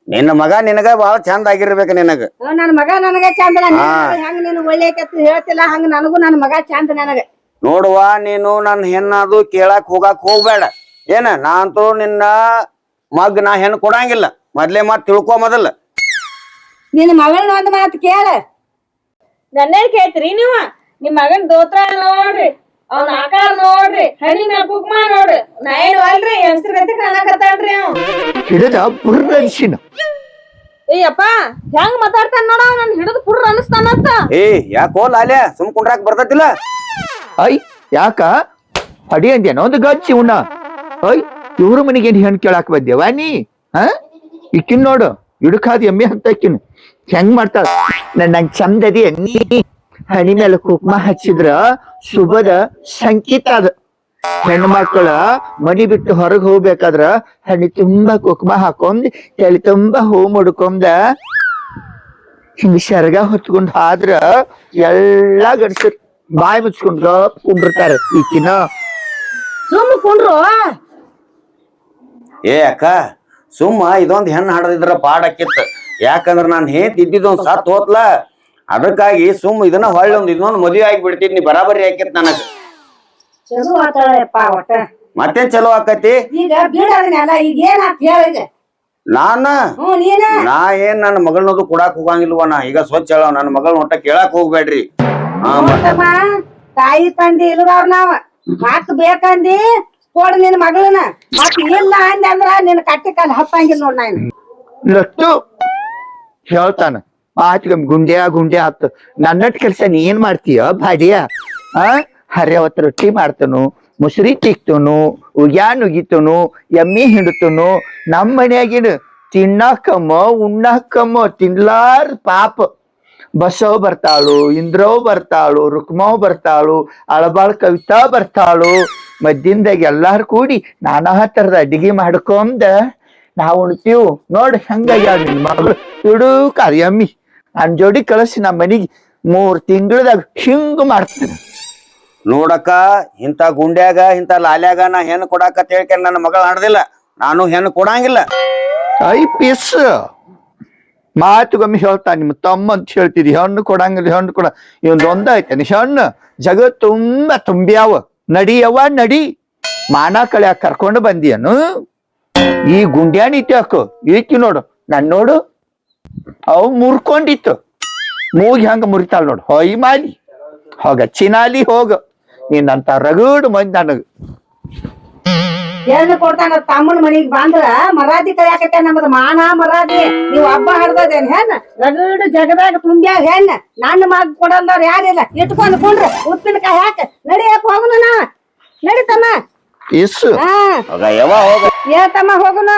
ನಿನ್ನ ಮಗ ನಿನಗ ಬಾಳ ಚಂದ ಆಗಿರ್ಬೇಕು ನಿನಗ. ನನ್ನ ನನ್ ಮಗ ನನಗ ಚಂದ ಹೆಂಗ ನೀನು ಒಳ್ಳೆ ಹೇಳ್ತಿಲ್ಲ ಹಂಗ ನನಗೂ ನನ್ ಮಗ ಚಂದ ನನಗ. ನೋಡುವ ನೀನು ನನ್ನ ಹೆಣ್ಣದು ಕೇಳಕ್ ಹೋಗಕ್ ಹೋಗ್ಬೇಡ. ಏನ ನಾ ಅಂತೂ ನಿನ್ನ ಮಗ್ ನಾ ಹೆಣ್ಣು ಕೊಡಂಗಿಲ್ಲ. ಮೊದ್ಲೇ ಮಾತ್ ತಿಳ್ಕೊ ಮೊದಲ. ನಿನ್ನ ಮಗಳನ್ನ ಒಂದ್ ಮಾತು ಕೇಳ. ನನ್ನ ಕೇಳ್ತೀರಿ ನೀವ? ನಿಮ್ ಮಗನ್ ದೋತ್ರ ನೋಡ್ರಿ ಅವ್ನ ಆಕಾರ ನೋಡ್ರಿ ಹಣಿ ಮೇಲೆ ಕುಕ್ಮ ನೋಡ್ರಿ. ನಾ ಏನು ಅಲ್ರಿ ಹೆಂಗಸ್ರ ಗತಿ ಕಾಣಕತ್ತಾನ್ರಿ ಅವ್ ಹಿಡಿದ ಬುರ್ರನ್ಸಿನ ಏಯಪ್ಪ ಹೆಂಗ್ ಮಾತಾಡ್ತಾನ ನೋಡ ನನ್ ಹಿಡಿದು ಪುಡ್ರ ಅನಸ್ತಾನಂತ. ಏ ಯಾಕೋ ಲಾಲೆ ಸುಮ್ ಕುಂಡ್ರಾಕ್ ಬರ್ತತಿಲ್ಲ? ಐ, ಯಾಕ? ಅಡಿ ಅಂದ್ಯಾನ? ಒಂದು ಗಚ್ಚಿ ಉಣ್ಣ. ಐ, ಇವ್ರ ಮನೆಗೆ ಏನ್ ಹೆಣ್ ಕೇಳಾಕ್ ಬದ್ದೆ ನೀ, ಹ? ಇಕ್ಕಿನ್ ನೋಡು, ಇಡುಕಾದ ಎಮ್ಮೆ ಹಂತಕ್ಕಿನ್ ಹೆಂಗ್ ಮಾಡ್ತಾಳ? ನನ್ ನಂಗ್ ಚಂದದಿ ನೀ ಹಣಿ ಮೇಲೆ ಕುಕ್ಮ ಹಚ್ಚಿದ್ರ ಶುಭದ ಸಂಕೇತ ಅದ. ಹೆಣ್ಣು ಮಕ್ಕಳ ಮನಿ ಬಿಟ್ಟು ಹೊರಗ್ ಹೋಗ್ಬೇಕಾದ್ರ ಹಣಿ ತುಂಬಾ ಕುಕ್ಮ ಹಾಕೊಂಡ್ ತಲೆ ತುಂಬಾ ಹೂ ಮುಡ್ಕೊಂಡ ಹಿಂಗ ಶರ್ಗ ಹೊತ್ಕೊಂಡ್ ಆದ್ರ ಎಲ್ಲಾ ಗಂಡಸರ್ ಬಾಯಿ ಮುಚ್ಕೊಂಡ್ ಕುಂಡಿರ್ತಾರೆ ಈಕಿನ. ಸುಮ್ಮ ಕುಂಡ್ರು. ಏ ಅಕ್ಕ ಸುಮ್ಮ ಇದೊಂದ್ ಹೆಣ್ಣು ಹಾಡದಿದ್ರ ಪಾಡಕ್ಕಿತ್ತ ಯಾಕಂದ್ರ ನಾನ್ ಹೇತ್ ಇದ್ದಿದ್ದೊಂದ್ ಸತ್ ಹೋತ್ಲ. ಅದಕ್ಕಾಗಿ ಸುಮ್ ಇದನ್ನ ಹೊಳ್ಳಿ ಒಂದ್ ಇದೊಂದ್ ಮದುವೆ ಆಗಿ ನೀ ಬರಾಬರಿ ಆಕಿತ್ ನನಗ. ಚಲೋ ಒಟ್ಟ. ಮತ್ತೇನ್ ಚಲೋ ಆಕತಿ? ಈಗ ಬೀಳದನ್ನೆಲ್ಲ ಈಗ ಏನಾತ್ ಹೇಳ ಈಗ. ನಾನ? ಹ್ಞೂ ನೀನ? ನಾ ಏನ್ ನನ್ನ ಮಗಳನ್ನದು ಕೊಡಾಕ್ ಹೋಗಂಗಿಲ್ವ ನಾ? ಈಗ ಸ್ವಚ್ಛ ಹೇಳ ನನ್ನ ಮಗಳನ್ನ ಒಟ್ಟ ಕೇಳಾಕ್ ಹೋಗ್ಬೇಡ್ರಿ. ತಾಯಿ ತಂದೆ ಇಲ್ಲದವ್ರ ನಾವ. ಮತ್ ಬೇಕಂದಿ ಕೊಡ್ ನಿನ್ ಮಗಳನ್ನ. ಮತ್ ಇಲ್ಲ ಅಂದೆ ಅಂದ್ರ ನಿನ್ ಕಟ್ಟಿ ಕಾಲ್ ಹತ್ತಂಗಿಲ್ಲ ನೋಡ್ ನಾನು. ಲಟ್ಟು ಹೇಳ್ತಾನ. ಆಚೆ ಗುಂಡೆ ಗುಂಡೆ ಆತು ನನ್ನಟ್ ಕೆಲ್ಸ ನೀ ಏನ್ ಮಾಡ್ತೀಯ ಭಾಡಿಯ ಆ ಹರಿ ಅವತ್ತು ರೊಟ್ಟಿ ಮಾಡ್ತನು ಮುಸ್ರಿ ತಿಕ್ತನು ಉಗ್ಯಾ ಉಗಿತನು ಎಮ್ಮಿ ಹಿಂಡತನು. ನಮ್ಮ ಮನ್ಯಾಗಿನ ತಿನ್ನಕಮ್ಮ ಉಣ್ಣಕಮ್ಮ ತಿನ್ಲಾರ್ ಪಾಪ. ಬಸವ್ ಬರ್ತಾಳು ಇಂದ್ರವ್ ಬರ್ತಾಳು ರುಕ್ಮವ್ ಬರ್ತಾಳು ಅಳಬಾಳ್ ಕವಿತಾ ಬರ್ತಾಳು. ಮದ್ದಿಂದಾಗ ಎಲ್ಲಾರು ಕೂಡಿ ನಾನಾ ತರದ ಅಡಿಗೆ ಮಾಡ್ಕೊಂಡ ನಾವು ಉಣ್ತೀವ್. ನೋಡ್ ಹೆಂಗಾಗ್ಯಾಳ ನಿನ್ ಮಗಳು? ಇಡು ಎಮ್ಮಿ ನನ್ ಜೋಡಿ ಕಳಿಸಿ ನಮ್ಮ ಮನಿಗೆ ಮೂರ್ ತಿಂಗಳದಾಗ ಹಿಂಗ್ ಮಾಡ್ತೀನಿ. ನೋಡಕ್ಕ ಇಂಥ ಗುಂಡ್ಯಾಗ ಇಂಥ ಲಾಲ್ಯಾಗ ನಾ ಹೆಣ್ಣು ಕೊಡಾಕ ಹೇಳ್ಕೊಂಡು ನನ್ನ ಮಗಳ ಆಡದಿಲ್ಲ. ನಾನು ಹೆಣ್ಣು ಕೊಡಂಗಿಲ್ಲ. ಐ ಪೀಸ್ ಮಾತುಗೊಮ್ಮೆ ಹೇಳ್ತಾ, ನಿಮ್ಮ ತಮ್ಮ ಅಂತ ಹೇಳ್ತೀರಿ ಹೆಣ್ಣು ಕೊಡಂಗಿಲ್ಲ ಹೆಣ್ಣು ಕೊಡ. ಇವನ್ ಐತೇನಿ ಹೆಣ್ಣು? ಜಗತ್ ತುಂಬಾ ತುಂಬ್ಯಾವ. ನಡಿಯವ್ವ ನಡಿ. ಮಾನ ಕಳ್ಯಾಕ ಕರ್ಕೊಂಡು ಬಂದಿಯನು. ಈ ಗುಂಡ್ಯಾನ ಇಟ್ಟಾಕು ಈಕಿ ನೋಡು, ನನ್ ನೋಡು. ಅವು ಮುರ್ಕೊಂಡಿತ್ತು. ಮೂಗಿ ಹಂಗ ಮುರಿತಾಳ ನೋಡು. ಹೊಯ್ ಮಾಲಿ. ಹೋಗ, ಚಿನಾಲಿ ಹೋಗ. ನೀನಂತ ರಗಡ್ ಮಂದಿ ನನಗ. ಎಲ್ಲಿ ಕೊಡ್ತಾನ ತಮ್ಮನ ಮನಿಗ್ ಬಂದ್ರ ಮರಾದಿ ಕಳ್ಯಾಕತ್ತ ನಮ್ದು ಮಾನ ಮರಾದಿ ನೀವ್ ಹಬ್ಬ ಹಡ್ದದೇನ್ ಹೆಣ್ಣ ರಗಡ್ ಜಗದಾಗ ತುಂಬ್ಯಾ ಹೆಣ್ಣ ನನ್ನ ಮಗ ಕೊಡಲ್ದವ್ರ ಯಾರಿಲ್ಲ ಇಟ್ಕೊಂಡ್ ಕುಂಡ್ರ. ಉಪ್ಪಿನಕಾಯಿ ಹಾಕ. ನಡಿಯಕ್ ಹೋಗುನ ನಾ. ನಡಿತಮ್ಮ ಯವ್ವ ಹೋಗ. ಏತಮ್ಮ ಹೋಗುನ.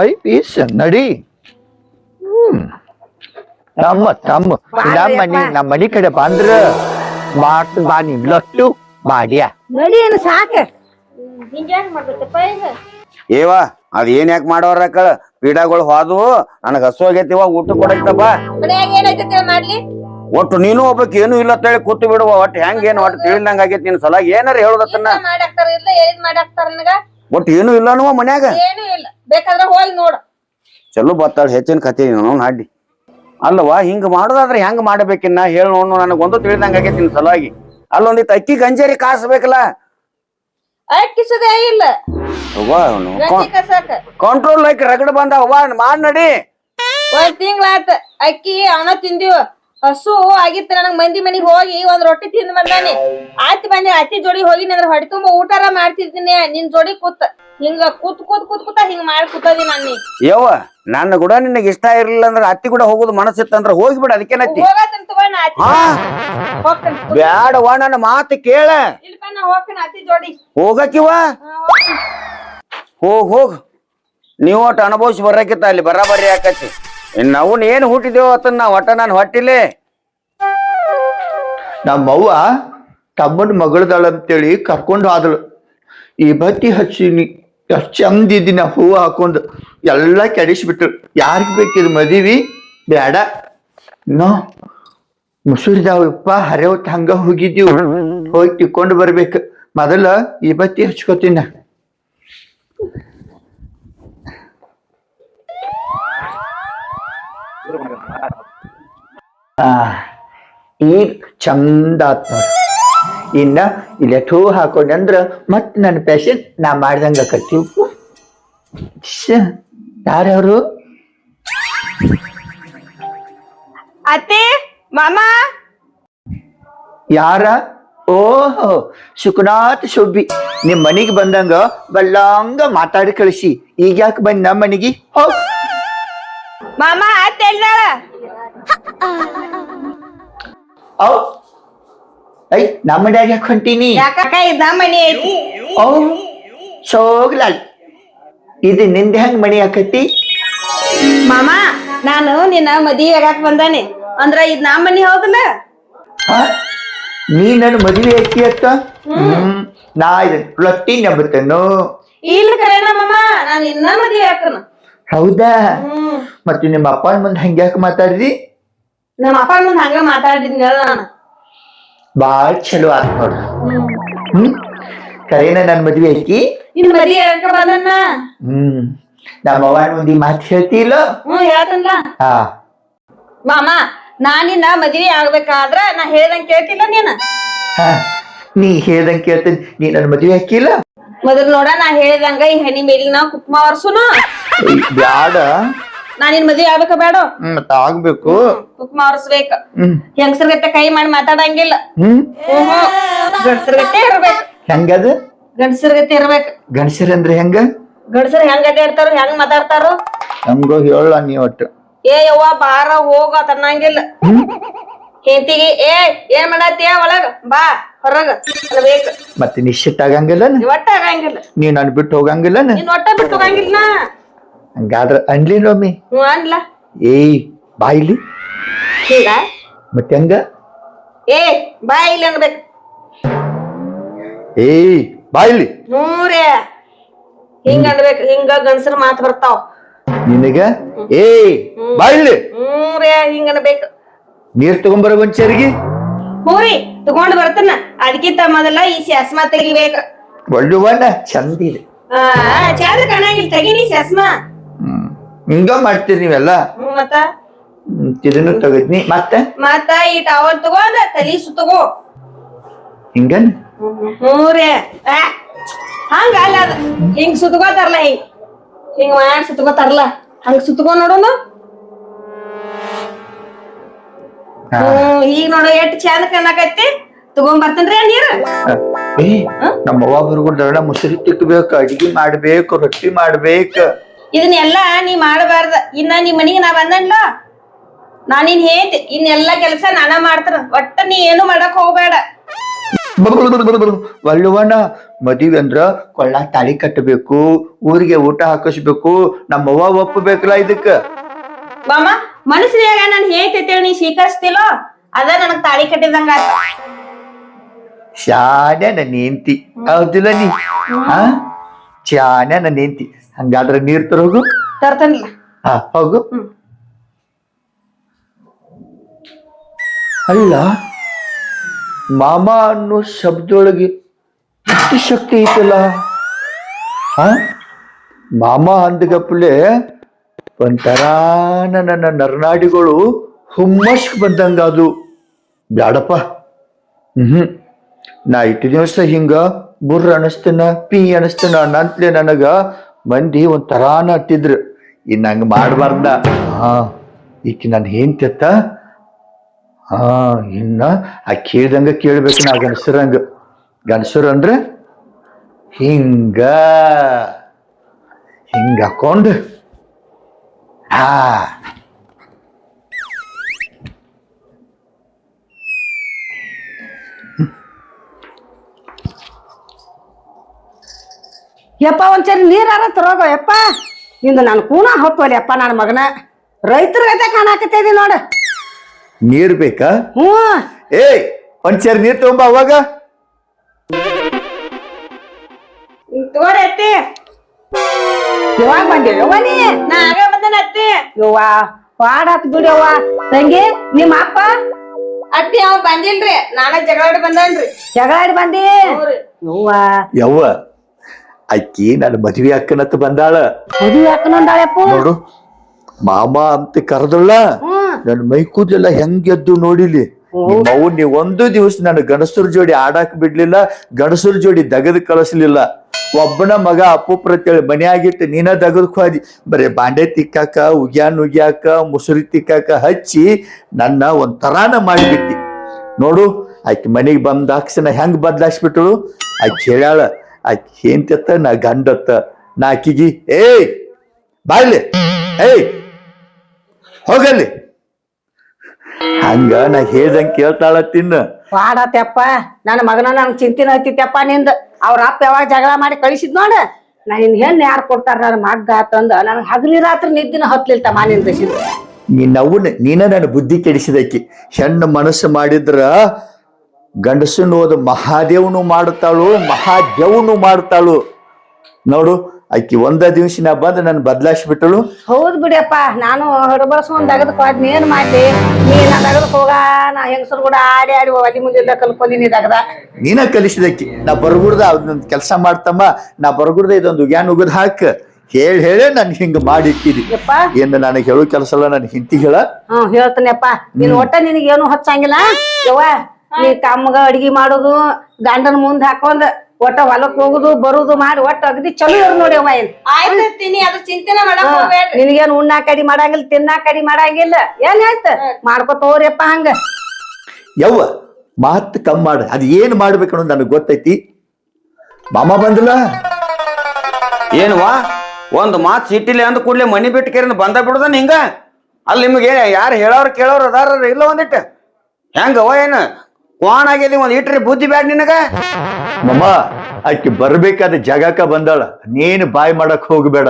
ಐ ಪೀಸ್ ನಡಿ. ನಮ್ಮ ತಮ್ಮ ನಮ್ಮ ಮನಿ ನಮ್ಮ ಮನಿ ಕಡೆ ಬಂದ್ರ ಮಾತು ಬಾ ನೀನ್ ಲಟ್ಟು ಮಾಡ್ಯಾ. ನಡಿ ಏನು ಸಾಕ? ಹಿಂಗ್ಯಾಕ್ ಮಾಡ್ಬೇಕಪ್ಪ ಈಗ? ಏವ ಅದ್ ಏನ್ ಯಾಕೆ ಮಾಡೋರ ಕಳ ಪೀಡಾಗಳು ಹೋದು ನನಗ ಹಸು ಊಟ ಕೊಡೈತಪ್ಪ. ಮನ್ಯಾಗ ಏನೈತಿ ಮಾಡ್ಲಿ? ಒಟ್ಟು ನೀನು ಒಬ್ಬಕ್ ಏನು ಇಲ್ಲ ಅಂತ ಹೇಳಿ ಕೂತು ಬಿಡುವ ಒಟ್ಟು ಹೆಂಗ್ ಏನು ಒಟ್ಟು ತಿಳಿದಂಗ ಆಗೈತಿ ನಿನ್ ಸಲ ಏನಾರ ಹೇಳುದತ್ತನ್ನ? ಮಾಡಾಕ್ತಾರ ಇಲ್ಲ ಹೇಳಿದ್ ಮಾಡಾಕ್ತಾರ ನನಗ? ಒಟ್ಟು ಏನು ಇಲ್ಲ ಅನ್ನುವ ಮನ್ಯಾಗ? ಏನು ಇಲ್ಲ. ಬೇಕಾದ್ರ ಹೋಗಿ ನೋಡು. ಚಲೋ ಬತ್ತಾಳ ಹೆಚ್ಚಿನ ಕತೆ ನಾಡಿ ಹಾಡಿ ಅಲ್ವಾ ಹಿಂಗ ಮಾಡೋದಾದ್ರೆ ಹೆಂಗ್ ಮಾಡ್ಬೇಕಿನ್ನ? ಹೇಳ ನೋಡು ನನಗ ಒಂದು ತಿಳಿದಂಗ ಆಗೈತಿ ನಿನ್ ಸಲುವಾಗಿ ಅಲ್ಲೊಂದಿತ್ತು ಅಕ್ಕಿ ಗಂಜೇರಿ ಕಾಸ್ಬೇಕಲ್ಲ? ಅಕ್ಕಿಸದೇ ಇಲ್ಲ. ಗಂಜಿ ಕಸಾಕ. ಕಂಟ್ರೋಲ್ ಲೈಕ್ ರಗಡ್ ಬಂದಾವ ಮಾಡ್ ನಡಿ. ಒಂದ್ ತಿಂಗಳಾತ. ಅಕ್ಕಿ ಅವನ ತಿಂದಿವ್ ಹಸು ಆಗಿತ್ತ ನನಗ್ ಮಂದಿ ಮನಿಗ್ ಹೋಗಿ ಒಂದ್ ರೊಟ್ಟಿ ತಿಂದ್ ಬಂದಾನಿ. ಆಯ್ತು ಬಂದಿ ಅತ್ತಿ ಜೋಡಿ ಹೋಗಿ ನಂದ್ರ ಹೊಡಿ ತುಂಬ ಊಟಾರ ಮಾಡ್ತಿದ್ದೀನಿ. ನಿನ್ ಜೋಡಿ ಕೂತ್. ಹಿಂಗ ಕೂತ್ ಕೂತ್ ಕೂತ್ ಕೂತ ಹಿಂಗ ಮಾಡಿ ಕೂತದಿ ನಾನು ಯವ್ವ ನನ್ನ ಕೂಡ ನಿನಗೆ ಇಷ್ಟ ಇರ್ಲಿಲ್ಲ ಅಂದ್ರೆ ಅತ್ತಿ ಕೂಡ ಹೋಗುದು ಮನಸ್ಸಿತ್ತಂದ್ರ ಹೋಗ್ಬಿಡ ಅದಕ್ಕೇನತ್ತಿ ಹೋಗತ್ತಂತ ತಗೋ ನಾ ಅತ್ತಿ. ಹಾ? ಹೋಗ್ತೇನೆ ಬ್ಯಾಡವ್ವ ನನ್ನ ಮಾತು ಕೇಳ. ಇಲ್ಪ ನಾ ಹೋಗ್ತೇನೆ ಅತ್ತಿ ಜೋಡಿ. ಹೋಗಕ್ಕಿವ ಹಾ, ಹೋಗ್ತೇನೆ. ಹೋಗ್ ಹೋಗ್. ನೀವು ಒಟ್ಟು ಅನುಭವಿಸಿ ಬರಕಿತ್ತ ಅಲ್ಲಿ ಬರಾಬರಿ ಆಕತಿ. ಇನ್ ನಾವು ಏನ್ ಹುಟ್ಟಿದೇವ ಅತನ್ ನಾ ಒಟ್ಟ ನಾನು ಹೊಟ್ಟಿಲೆ. ನಮ್ಮವ್ವ ತಮ್ಮನ ಮಗಳದಾಳ ಅಂತೇಳಿ ಕರ್ಕೊಂಡು ಆದಳು. ಈ ಬತ್ತಿ ಹಚ್ಚಿನಿ. ಎಷ್ಟ್ ಚಂದಿದ್ದಿನ ಹೂವು ಹಾಕೊಂಡು. ಎಲ್ಲ ಕೆಡಿಸ್ಬಿಟ್ರು. ಯಾರಿಗೆ ಬೇಕಿದ್ರು ಮದುವೆ? ಬೇಡ. ನೋ. ಮುಸುರಿದಾವಪ್ಪ ಹರಿಯೋತ್ ಹಂಗ ಹೋಗಿದ್ದೀವಿ ಹೋಗಿ ತಿಕ್ಕೊಂಡು ಬರ್ಬೇಕು. ಮೊದಲ ಈ ಬತ್ತಿ ಹಚ್ಕೋತೀನ. ಈಗ ಚಂದ ಆತ್ ಇನ್ನ ಥೂ ಹೂ ಹಾಕೊಂಡಂದ್ರ ಮತ್ ನನ್ನ ಪ್ಯಾಷನ್ ನಾ ಮಾಡ್ದಂಗ ಶ ಯಾರ್ಯಾರು? ಅತ್ತೆ ಮಾಮ? ಯಾರ? ಓಹೋ ಸುಖನಾಥ್ ಶುಭಿ ನಿಮ್ ಮನಿಗ್ ಬಂದಂಗ ಬಲ್ಲಂಗ ಮಾತಾಡಿ ಕಳಿಸಿ. ಈಗ ಯಾಕೆ ಬಂದ್ ನಮ್ಮ ಮನಿಗೆ? ಹೋಗ್ ಮಾಮ ಆತ ಎಲ್ಲಾಳ ಅವ್ ಐ ನಮ್ಮ ಮನ್ಯಾಗ ಯಾಕೆ ಹೊಂಟೀನಿ ಯಾಕ ಇದ್ದ ಮನಿ ಐತಿ ಓ ಸೋಗ್ಲಾಲ್ ಇದು ನಿಂದ ಹೆಂಗ್ ಮಣಿ ಆಕತಿ ಮಾಮ ನಾನು ನಿನ್ನ ಮದ್ವಿ ಆಗಾಕ್ ಬಂದಾನೆ ಅಂದ್ರ ಇದ್ ನಾ ಮನಿ ಹೌದಲ್ಲ? ನೀ ನನ್ನ ಮದುವೆ ಐತಿ ಅತ್ತ ಹ್ಮ್ ನಾ ಇದನ್ ರೊಟ್ಟಿ ನಂಬರ್ತೇನು ಇಲ್ಲ ಕರೇನ ಮಾಮ ನಾನ್ ಇನ್ನ ಮದ್ವಿ ಹಾಕನ ಹೌದಾ ಮತ್ತೆ ನಿಮ್ಮ ಅಪ್ಪನ ಮುಂದೆ ಹಂಗ್ಯಾಕ ಮಾತಾಡ್ರಿ ನಮ್ಮ ಅಪ್ಪ ಮುಂದ್ ಹಂಗ ಮಾತಾಡಿದ್ನಲ್ಲ ನಾನು ಬಾಳ್ ಚಲೋ ಆತ್ ನೋಡ್ರಿ ಹ್ಮ್? ಕರೇನ ನನ್ ಮದ್ವೆ ಐತಿ? ನಿನ್ ಬಂದನ್ನ? ಹ್ಮ್. ನಮ್ಮ ಅವ್ವ ಒಂದಿ ಮಾತು ಹೇಳ್ತಿಲ್ಲ? ಹ್ಮ್ ಹೇಳ್ತನ್ಲ. ಹಾ. ಮಾಮ ನಾ ನಿನ್ನ ಮದ್ವಿ ಆಗ್ಬೇಕಾದ್ರ ನಾ ಹೇಳ್ದಂಗ್ ಕೇಳ್ತಿಲ್ಲ ನೀನ್. ಹಾ. ನೀ ಹೇಳ್ದಂಗ್ ಕೇಳ್ತೀನಿ. ನೀ ನನ್ನ ಮದ್ವೆ ಹಾಕಿಲ್ಲ? ಮೊದಲ್ ನೋಡ ನಾ ಹೇಳ್ದಂಗ ಈ ಹೆಣ್ಣಿ ಮೇಲಿಗೆ ನಾವ್ ಕುಕ್ಮ ವರ್ಸುನು ಬ್ಯಾಡ. ನಾ ನಿನ್ ಮದ್ವಿ ಆಗ್ಬೇಕ ಬೇಡ? ಮತ್ತ ಆಗ್ಬೇಕು. ಕುಕ್ಮ ವರ್ಸ್ಬೇಕ ಹ್ಮ್. ಹೆಂಗಸರ್ಗತ್ತೆ ಕೈ ಮಾಡಿ ಮಾತಾಡಂಗಿಲ್ಲ. ಹ್ಮ್. ಗಂಡಸರ್ಗತ್ತೆ ಇರ್ಬೇಕು. ಹೆಂಗದ ಗಂಡಸರ್ಗತ್ತೆ ಇರ್ಬೇಕು. ಗಂಡಸರಂದ್ರೆ ಹೆಂಗ? ಗಂಡಸರ್ ಹೆಂಗ್ ಅಡ್ಡಾಡ್ತಾರೋ ಹೆಂಗ್ ಮಾತಾಡ್ತಾರೋ? ಹೆಂಗೋ ಹೇಳ ನೀ ಒಟ್ಟು. ಏ ಯವ್ವ ಬಾರ ಹೋಗ ತನ್ನಂಗಿಲ್ಲ ಹೆಂತಿಗೆ ಏ ಏನ್ ಮಾಡತ್ತೀಯ ಒಳಗ? ಬಾ ಹೊರಗ. ಅನ್ಬೇಕು ಮತ್ತೆ ನಿಶ್ಚಿತ ಆಗಂಗಿಲ್ಲ ಒಟ್ಟ ಆಗಂಗಿಲ್ಲ. ನೀ ನನ್ ಬಿಟ್ಟು ಹೋಗಂಗಿಲ್ಲ ನೀನ್ ಒಟ್ಟ ಬಿಟ್ಟು ಹೋಗಂಗಿಲ್ಲ ಹಂಗಾದ್ರ ಅನ್ಲಿಲ್ಲೊಮ್ಮೆ ಹ್ಞೂ ಅನ್ಲ. ಏಯ್ ಬಾಯಿಲಿ ಹಿಂಗ? ಮತ್ತೆ ಹಂಗ? ಏ ಬಾಯಿಲಿ ಅನ್ಬೇಕು ಏಯ್ ಬಾಯ್ಲಿ ಹ್ಞೂ ಹಿಂಗ ಅನ್ಬೇಕು ಹಿಂಗ ಗಂಡಸರ್ ಮಾತು ಬರ್ತಾವ. ನಿನಗ? ಏಯ್ ಬಾಯ್ಲಿ ಹ್ಞೂ ರೇ ಹಿಂಗ ಅನ್ಬೇಕು. ನೀರ್ ತಗೊಂಬರ ಬಂಚರಿಗೆ ಹೂರಿ ತಗೊಂಡ್ ಬರ್ತನ. ಅದಕ್ಕಿಂತ ಮೊದಲ ಈ ಚಸ್ಮಾ ತೆಗಿಬೇಕು. ಒಳ್ಳೆ ಚಂದಿದೆ ಆ ಚಂದ ಕಾಣಂಗಿಲ್ಲ. ತೆಗಿನಿ ಚಸ್ಮಾ ಹಿಂಗ ಮಾಡ್ತೀರಿ ನೀವೆಲ್ಲ? ಮತ್ತ? ಇದನ್ನು ತಗದ್ನಿ. ಮತ್ತೆ? ಮತ್ತ ಈ ಟವಲ್ ತಗೊಂಡ ತಲಿ ಸುತ್ತಗೋ ಹಿಂಗನ್? ಹ್ಞೂ ರೀ. ಆ, ಹಂಗ ಅಲ್ಲ ಅದ. ಹಿಂಗ್ ಸುತ್ಕೋತಾರಲ್ಲ ಹಿಂಗ್. ಹಿಂಗ್ ಮಾಡಿ ಸುತ್ತಗೋತಾರಲ್ಲ ಹಂಗ ಸುತ್ತಗೋ ನೋಡೋನು. ಹ್ಮ್ ಈಗ ನೋಡು ಎಷ್ಟ್ ಚಂದ ಕಣ್ಣಕೈತಿ ತಗೊಂಡ್ ಬರ್ತೇನ್ರಿ ನೀರು. ನಮ್ಮ ಅವ್ವ ಬರ್ಕೊಂಡ್ರಣ ಮುಸುರಿ ತಿಕ್ಕಬೇಕು ಅಡಿಗೆ ಮಾಡ್ಬೇಕು ರೊಟ್ಟಿ ಮಾಡ್ಬೇಕು. ಇದನ್ನೆಲ್ಲ ನೀ ಮಾಡಬಾರ್ದ. ಇನ್ನ ನಿಮ್ಮ ಮನಿಗೆ ನಾ ಬಂದನ್ಲ? ನಾ ನಿನ್ನ ಹೇಳ್ತಿ ಇನ್ನೆಲ್ಲ ಕೆಲಸ ನಾನ ಮಾಡ್ತಾರ ಒಟ್ಟ ನೀ ಏನು ಮಾಡಕ್ ಹೋಗ್ಬೇಡ. ವಳ್ಳುವಣ್ಣ ಮದುವೆ ಅಂದ್ರ ಕೊಳ್ಳ ತಾಳಿ ಕಟ್ಟಬೇಕು ಊರಿಗೆ ಊಟ ಹಾಕಿಸ್ಬೇಕು ನಮ್ಮವ್ವ ಒಪ್ಪಬೇಕಲ್ಲ ಇದಕ್ಕ? ಬಾಮ ಮನಸ್ಸಿನಾಗ ನಾನ್ ಹೇಳ್ತೈತೇಳಿ ನೀ ಸ್ವೀಕರಿಸ್ತಿಲೋ? ಅದ ನನಗ್ ತಾಳಿ ಕಟ್ಟಿದಂಗ ಶಾನೆ ನನ್ನ ಹೆಂಡ್ತಿ ಹೌದಿಲ್ಲ ನೀ? ಹಾ? ಶಾನೆ ನನ್ನ ಹೆಂಡತಿ. ಹಂಗಾದ್ರೆ ನೀರ್ ತರ ಹೋಗು. ಹಾ ಹೋಗು. ಅಲ್ಲ ಮಾಮ ಅನ್ನೋ ಶಬ್ದೊಳಗೆ ಎಷ್ಟು ಶಕ್ತಿ ಐತಲ್ಲ? ಹಾ? ಮಾಮ ಅಂದಗಪ್ಲೆ ಒಂಥರ ನನ್ನ ನರ್ನಾಡಿಗಳು ಹುಮ್ಮಸ್ಕ್ ಬಂದಂಗ ಅದು ಬ್ಯಾಡಪ್ಪ. ಹ್ಮ್ ನಾ ಇಟ್ಟು ದಿವಸ ಹಿಂಗ. ಬುರ್ರ ಅನಸ್ತನ ಪಿ ಅನಸ್ತನ ಅನ್ನಂತಲೇ ನನಗ ಮಂದಿ ಒಂಥರಾನ ಹತ್ತಿದ್ರು. ಇನ್ನು ಹಂಗ ಮಾಡಬಾರ್ದ. ಹಾ, ಈಕಿ ನಾನು ಹೆಂಡ್ತಿತ್ತ ಹಾ, ಇನ್ನ ಆ ಕೇಳ್ದಂಗ ಕೇಳ್ಬೇಕು ನಾ ಗಣಸರಂಗ ಗಣಸರು ಅಂದ್ರೆ ಹಿಂಗ ಹಿಂಗ ಹಾಕೊಂಡು, ಹಾ ಯಪ್ಪ ಒಂಚೂರು ನೀರಾರ ತರೋಗ ಯಪ್ಪ. ನಿಂದು ನಾನು ಕೂನ ಹೊತ್ತೋಲಿ ಯಪ್ಪ ನನ್ನ ಮಗನ. ರೈತರ ಗತೆ ಕಾಣಾಕತ್ತೈದಿ ನೋಡ. ನೀರ್ ಬೇಕಾ? ಹ್ಞೂ. ಏಯ್ ಒಂದ್ ಚೇರ್ ನೀರ್ ತಗೊಂಬ ಅವಾಗ. ತಗೋರಿ ಅತ್ತಿ. ಯಾವಾಗ ಬಂದೆ ಯವ್ವ ನೀ? ನಾ ಆಗ ಬಂದನ ಅತ್ತಿ. ಯವ್ವ ಪಾಡಾತ್ ಬಿಡವ್ವ ತಂಗಿ ನಿಮ್ಮ ಅಪ್ಪ? ಅತ್ತಿ ಅವ್ ಬಂದಿಲ್ರಿ. ನಾನ ಜಗಳಾಡಿ ಬಂದನ್ರಿ. ಜಗಳಾಡಿ ಬಂದಿ. ಯವ್ವ. ಯವ್ವ ಅಕ್ಕಿ ನನ್ನ ಮದ್ವಿ ಅಕ್ಕನತ್ತ ಬಂದಾಳ. ಮದುವೆ ಹಾಕನಂದಾಳಪ್ಪ ನೋಡು ಮಾಮ ಅಂತ ಕರೆದಳ ನನ್ನ ನನ್ ಮೈ ಕೂದಲೆಲ್ಲ ಹೆಂಗೆದ್ದು ನೋಡಿಲಿ. ಅವು ನೀ ಒಂದು ದಿವಸ ನನ್ನ ಗಣಸರ ಜೋಡಿ ಆಡಾಕ್ ಬಿಡ್ಲಿಲ್ಲ ಗಣಸರ ಜೋಡಿ ದಗದ್ ಕಳಿಸ್ಲಿಲ್ಲ. ಒಬ್ಬನ ಮಗ ಅಪ್ಪುಪ್ರ ಅಂತೇಳಿ ಆಗಿತ್ತ ನೀನ ದಗದ್ ಹೋದಿ ಬರೀ ಬಾಂಡೆ ತಿಕ್ಕಾಕ ಉಗ್ಯಾನ್ ಉಗ್ಯಾಕ ಮುಸುರಿ ತಿಕ್ಕಾಕ ಹಚ್ಚಿ ನನ್ನ ಒಂಥರಾನ ಮಾಡಿಬಿಟ್ಟಿ. ನೋಡು ಆಕಿ ಮನೆಗೆ ಬಂದಾಕ್ಷಣ ಹೆಂಗ್ ಬದ್ಲಾಯಿಸ್ಬಿಟ್ಳು ಆಕಿ ಹೇಳ್ಯಾಳ ಆಕಿ ನಾ ಗಂಡತ್ತ ನಾ ಆಕಿಗಿ ಏಯ್ ಬಾಯ್ಲಿ ಏಯ್ ಹೋಗಲ್ಲಿ. ಹಂಗ ನಾ ಹೇಳ್ದಂಗ್ ಕೇಳ್ತಾಳ ತಿನ್ನ. ಪಾಡಾತ್ಯಪ್ಪ ನನ್ನ ಮಗನ ನನ್ ಚಿಂತಿನ ಐತಿತ್ತಪ್ಪ ನಿಂದ. ಅವ್ರ ಅಪ್ಪ ಯಾವಾಗ ಜಗಳ ಮಾಡಿ ಕಳಿಸಿದ್ ನೋಡ. ನಾ ನಿನ್ ಹೆಣ್ಣು ಯಾರು ಕೊಡ್ತಾರ ನನ್ನ ಮಗ್ಗ ಆತಂದ ನನ್ ಹಗಲಿ ರಾತ್ರಿ ನಿದ್ದಿನ ಹತ್ಲಿಲ್ತ ಮಾನಿನ ದಶಿಂದ ನೀನವ್ನ ನೀನ ನನ್ನ ಬುದ್ಧಿ ಕೆಡಿಸಿದಕ್ಕಿ ಹೆಣ್ಣು ಮನಸ್ಸು ಮಾಡಿದ್ರ ಗಂಡಸನ್ನು ಅದು ಮಹಾದೇವನು ಮಾಡುತ್ತಾಳು ಮಹಾದೇವನು ಮಾಡ್ತಾಳು. ನೋಡು ಆಕಿ ಒಂದ ದಿವ್ಸ ನಾ ಬಂದು ನನ್ ಬದಲಾಯಿಸ್ಬಿಟ್ಟಳು ಹೌದ್ ಬಿಡಿಯಪ್ಪ ನಾನು ಹೊರಬರ್ಸ್ಕೊಂಡ್ ತೆಗೆದು ಏನ್ ಮಾಡಿ ನೀ ನಾ ದಗದಕ್ ಹೋಗ ನಾ ಹೆಂಗಸರು ಕೂಡ ಆಡಿ ಆಡಿ ಒಲಿ ಮುಂದೆ ಕಲ್ಕೊಂಡಿನಿ ದಗದ ನೀನ ಕಲಿಸಿದಕ್ಕಿ ನಾ ಬರಗುಡ್ದ ಅದೊಂದು ಕೆಲಸ ಮಾಡ್ತಮ್ಮ. ನಾ ಬರಗುಡ್ದ ಇದೊಂದು ಉಗ್ಯಾನ್ ಉಗದ್ ಹಾಕ್. ಹೇಳಿ ಹೇಳೇ ನನ್ ಹಿಂಗ ಮಾಡಿಟ್ಟಿದಿ. ಏನು ನನಗೆ ಹೇಳೋ ಕೆಲಸ ಎಲ್ಲ ನನ್ನ ಹಿಂತಿ ಹೇಳ. ಹ್ಮ್ ಹೇಳ್ತೀನಪ್ಪ ನೀನ್ ಒಟ್ಟ ನಿನಗೆ ಏನು ಹಚ್ಚಂಗಿಲ್ಲ? ಯವ್ವ ನೀ ತಮ್ಮಗ ಅಡಿಗೆ ಮಾಡೋದು ಗಂಡನ ಮುಂದ್ ಹಾಕೊಂಡ್ ಒಟ್ಟ ಹೊಲಕ್ ಹೋಗುದು ಬರುದು ಮಾಡಿ ಒಟ್ಟ ಅಗದಿ ಚಲೋ ಇರ್ ನೋಡಿ ಅವ ಏನ್. ನಿನಗೇನು ಉಣ್ಣ ನೀ ಅದು ಚಿಂತೆನ ಮಾಡಕ್ ಹೋಗ್ಬೇಡ್ರಿ. ನಿನಗೇನ್ ಉಣ್ಣಾಕ ಕಡಿ ಮಾಡಂಗಿಲ್ಲ ತಿನ್ನಾ ಕಡಿ ಮಾಡಂಗಿಲ್ಲ. ಏನ್ ಆಯ್ತ? ಮಾಡ್ಕೊತ ಹಂಗ. ಯವ್ವ ಮಾತ್ ಕಮ್ಮಿ ಮಾಡ ಅದ್ ಏನ್ ಮಾಡ್ಬೇಕು ಅನ್ನೋದು ನನಗೆ ಗೊತ್ತೈತಿ? ಮಾಮ ಬಂದಿಲ್ಲ ಏನ್ವಾ? ಒಂದ್ ಮಾತ್ ಸಿಟ್ಟಿಲಿ ಅಂದ ಕೂಡ್ಲೆ ಮನಿ ಬಿಟ್ಟು ಕೇರಿನ ಬಂದ ಬಿಡುದನ್ ಹಿಂಗ? ಅಲ್ಲಿ ನಿಮಗೆ ಯಾರು ಹೇಳೋರು ಕೇಳೋರು ಅದಾರ ಇಲ್ಲ ಒಂದಿಟ್ಟು ಹೆಂಗವ ಏನ? ಕ್ವಾನ್ ಆಗ್ಯದಿ ಒಂದ್ ಇಟ್ರಿ ಬುದ್ಧಿ ಬ್ಯಾಡ ನಿನಗ? ಮಮ್ಮ ಆಕಿ ಬರ್ಬೇಕಾದ ಜಗಕ್ಕ ಬಂದಾಳ. ನೀನ್ ಬಾಯ್ ಮಾಡಕ್ ಹೋಗ್ಬೇಡ.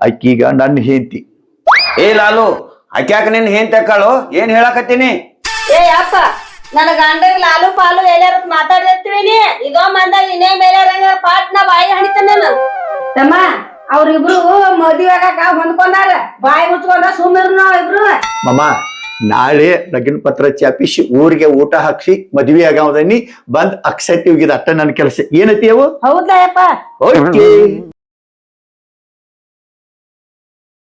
ಅಕ್ಕಿಗ ನನ್ನ ಹೆಂಡತಿ. ಏ ಲಾಲು ಅಕ್ಯಾಕ ನಿನ್ ಏನ್ ತಕ್ಕಾಳು ಏನ್ ಹೇಳಕತ್ತೀನಿ? ಏ ಅಪ್ಪ ನನ್ನ ಗಂಡಗ ಲಾಲು ಪಾಲು ಎಲ್ಲಾರ ಮಾತಾಡಿರ್ತೀವಿ ಇದೋ ಮಂದಾಗ ಇನ್ನೇ ಮೇಲೆ ಪಾಟ್ನ ಬಾಯಿ ಹಣಿತಾನ ನಾನು. ತಮ್ಮ ಅವ್ರಿಬ್ರು ಮದ್ವೆ ಆಗಾಕ ಹೊಂದ್ಕೊಂಡಾರ. ಬಾಯಿ ಮುಚ್ಕೊಂಡ ಸುಮ್ಮನ ನಾವ್ ಇಬ್ರು. ಮಮ್ಮ ನಾಳೆ ಲಗ್ನ ಪತ್ರ ಚಾಪಿಸಿ ಊರಿಗೆ ಊಟ ಹಾಕ್ಸಿ ಮದ್ವೆ ಆಗವದನಿ ಬಂದ್ ಅಕ್ಸೆಪ್ಟಿವ್ ಅಟ್ಟ ನನ್ನ ಕೆಲಸ. ಏನತಿ ಅವು? ಹೌದಾ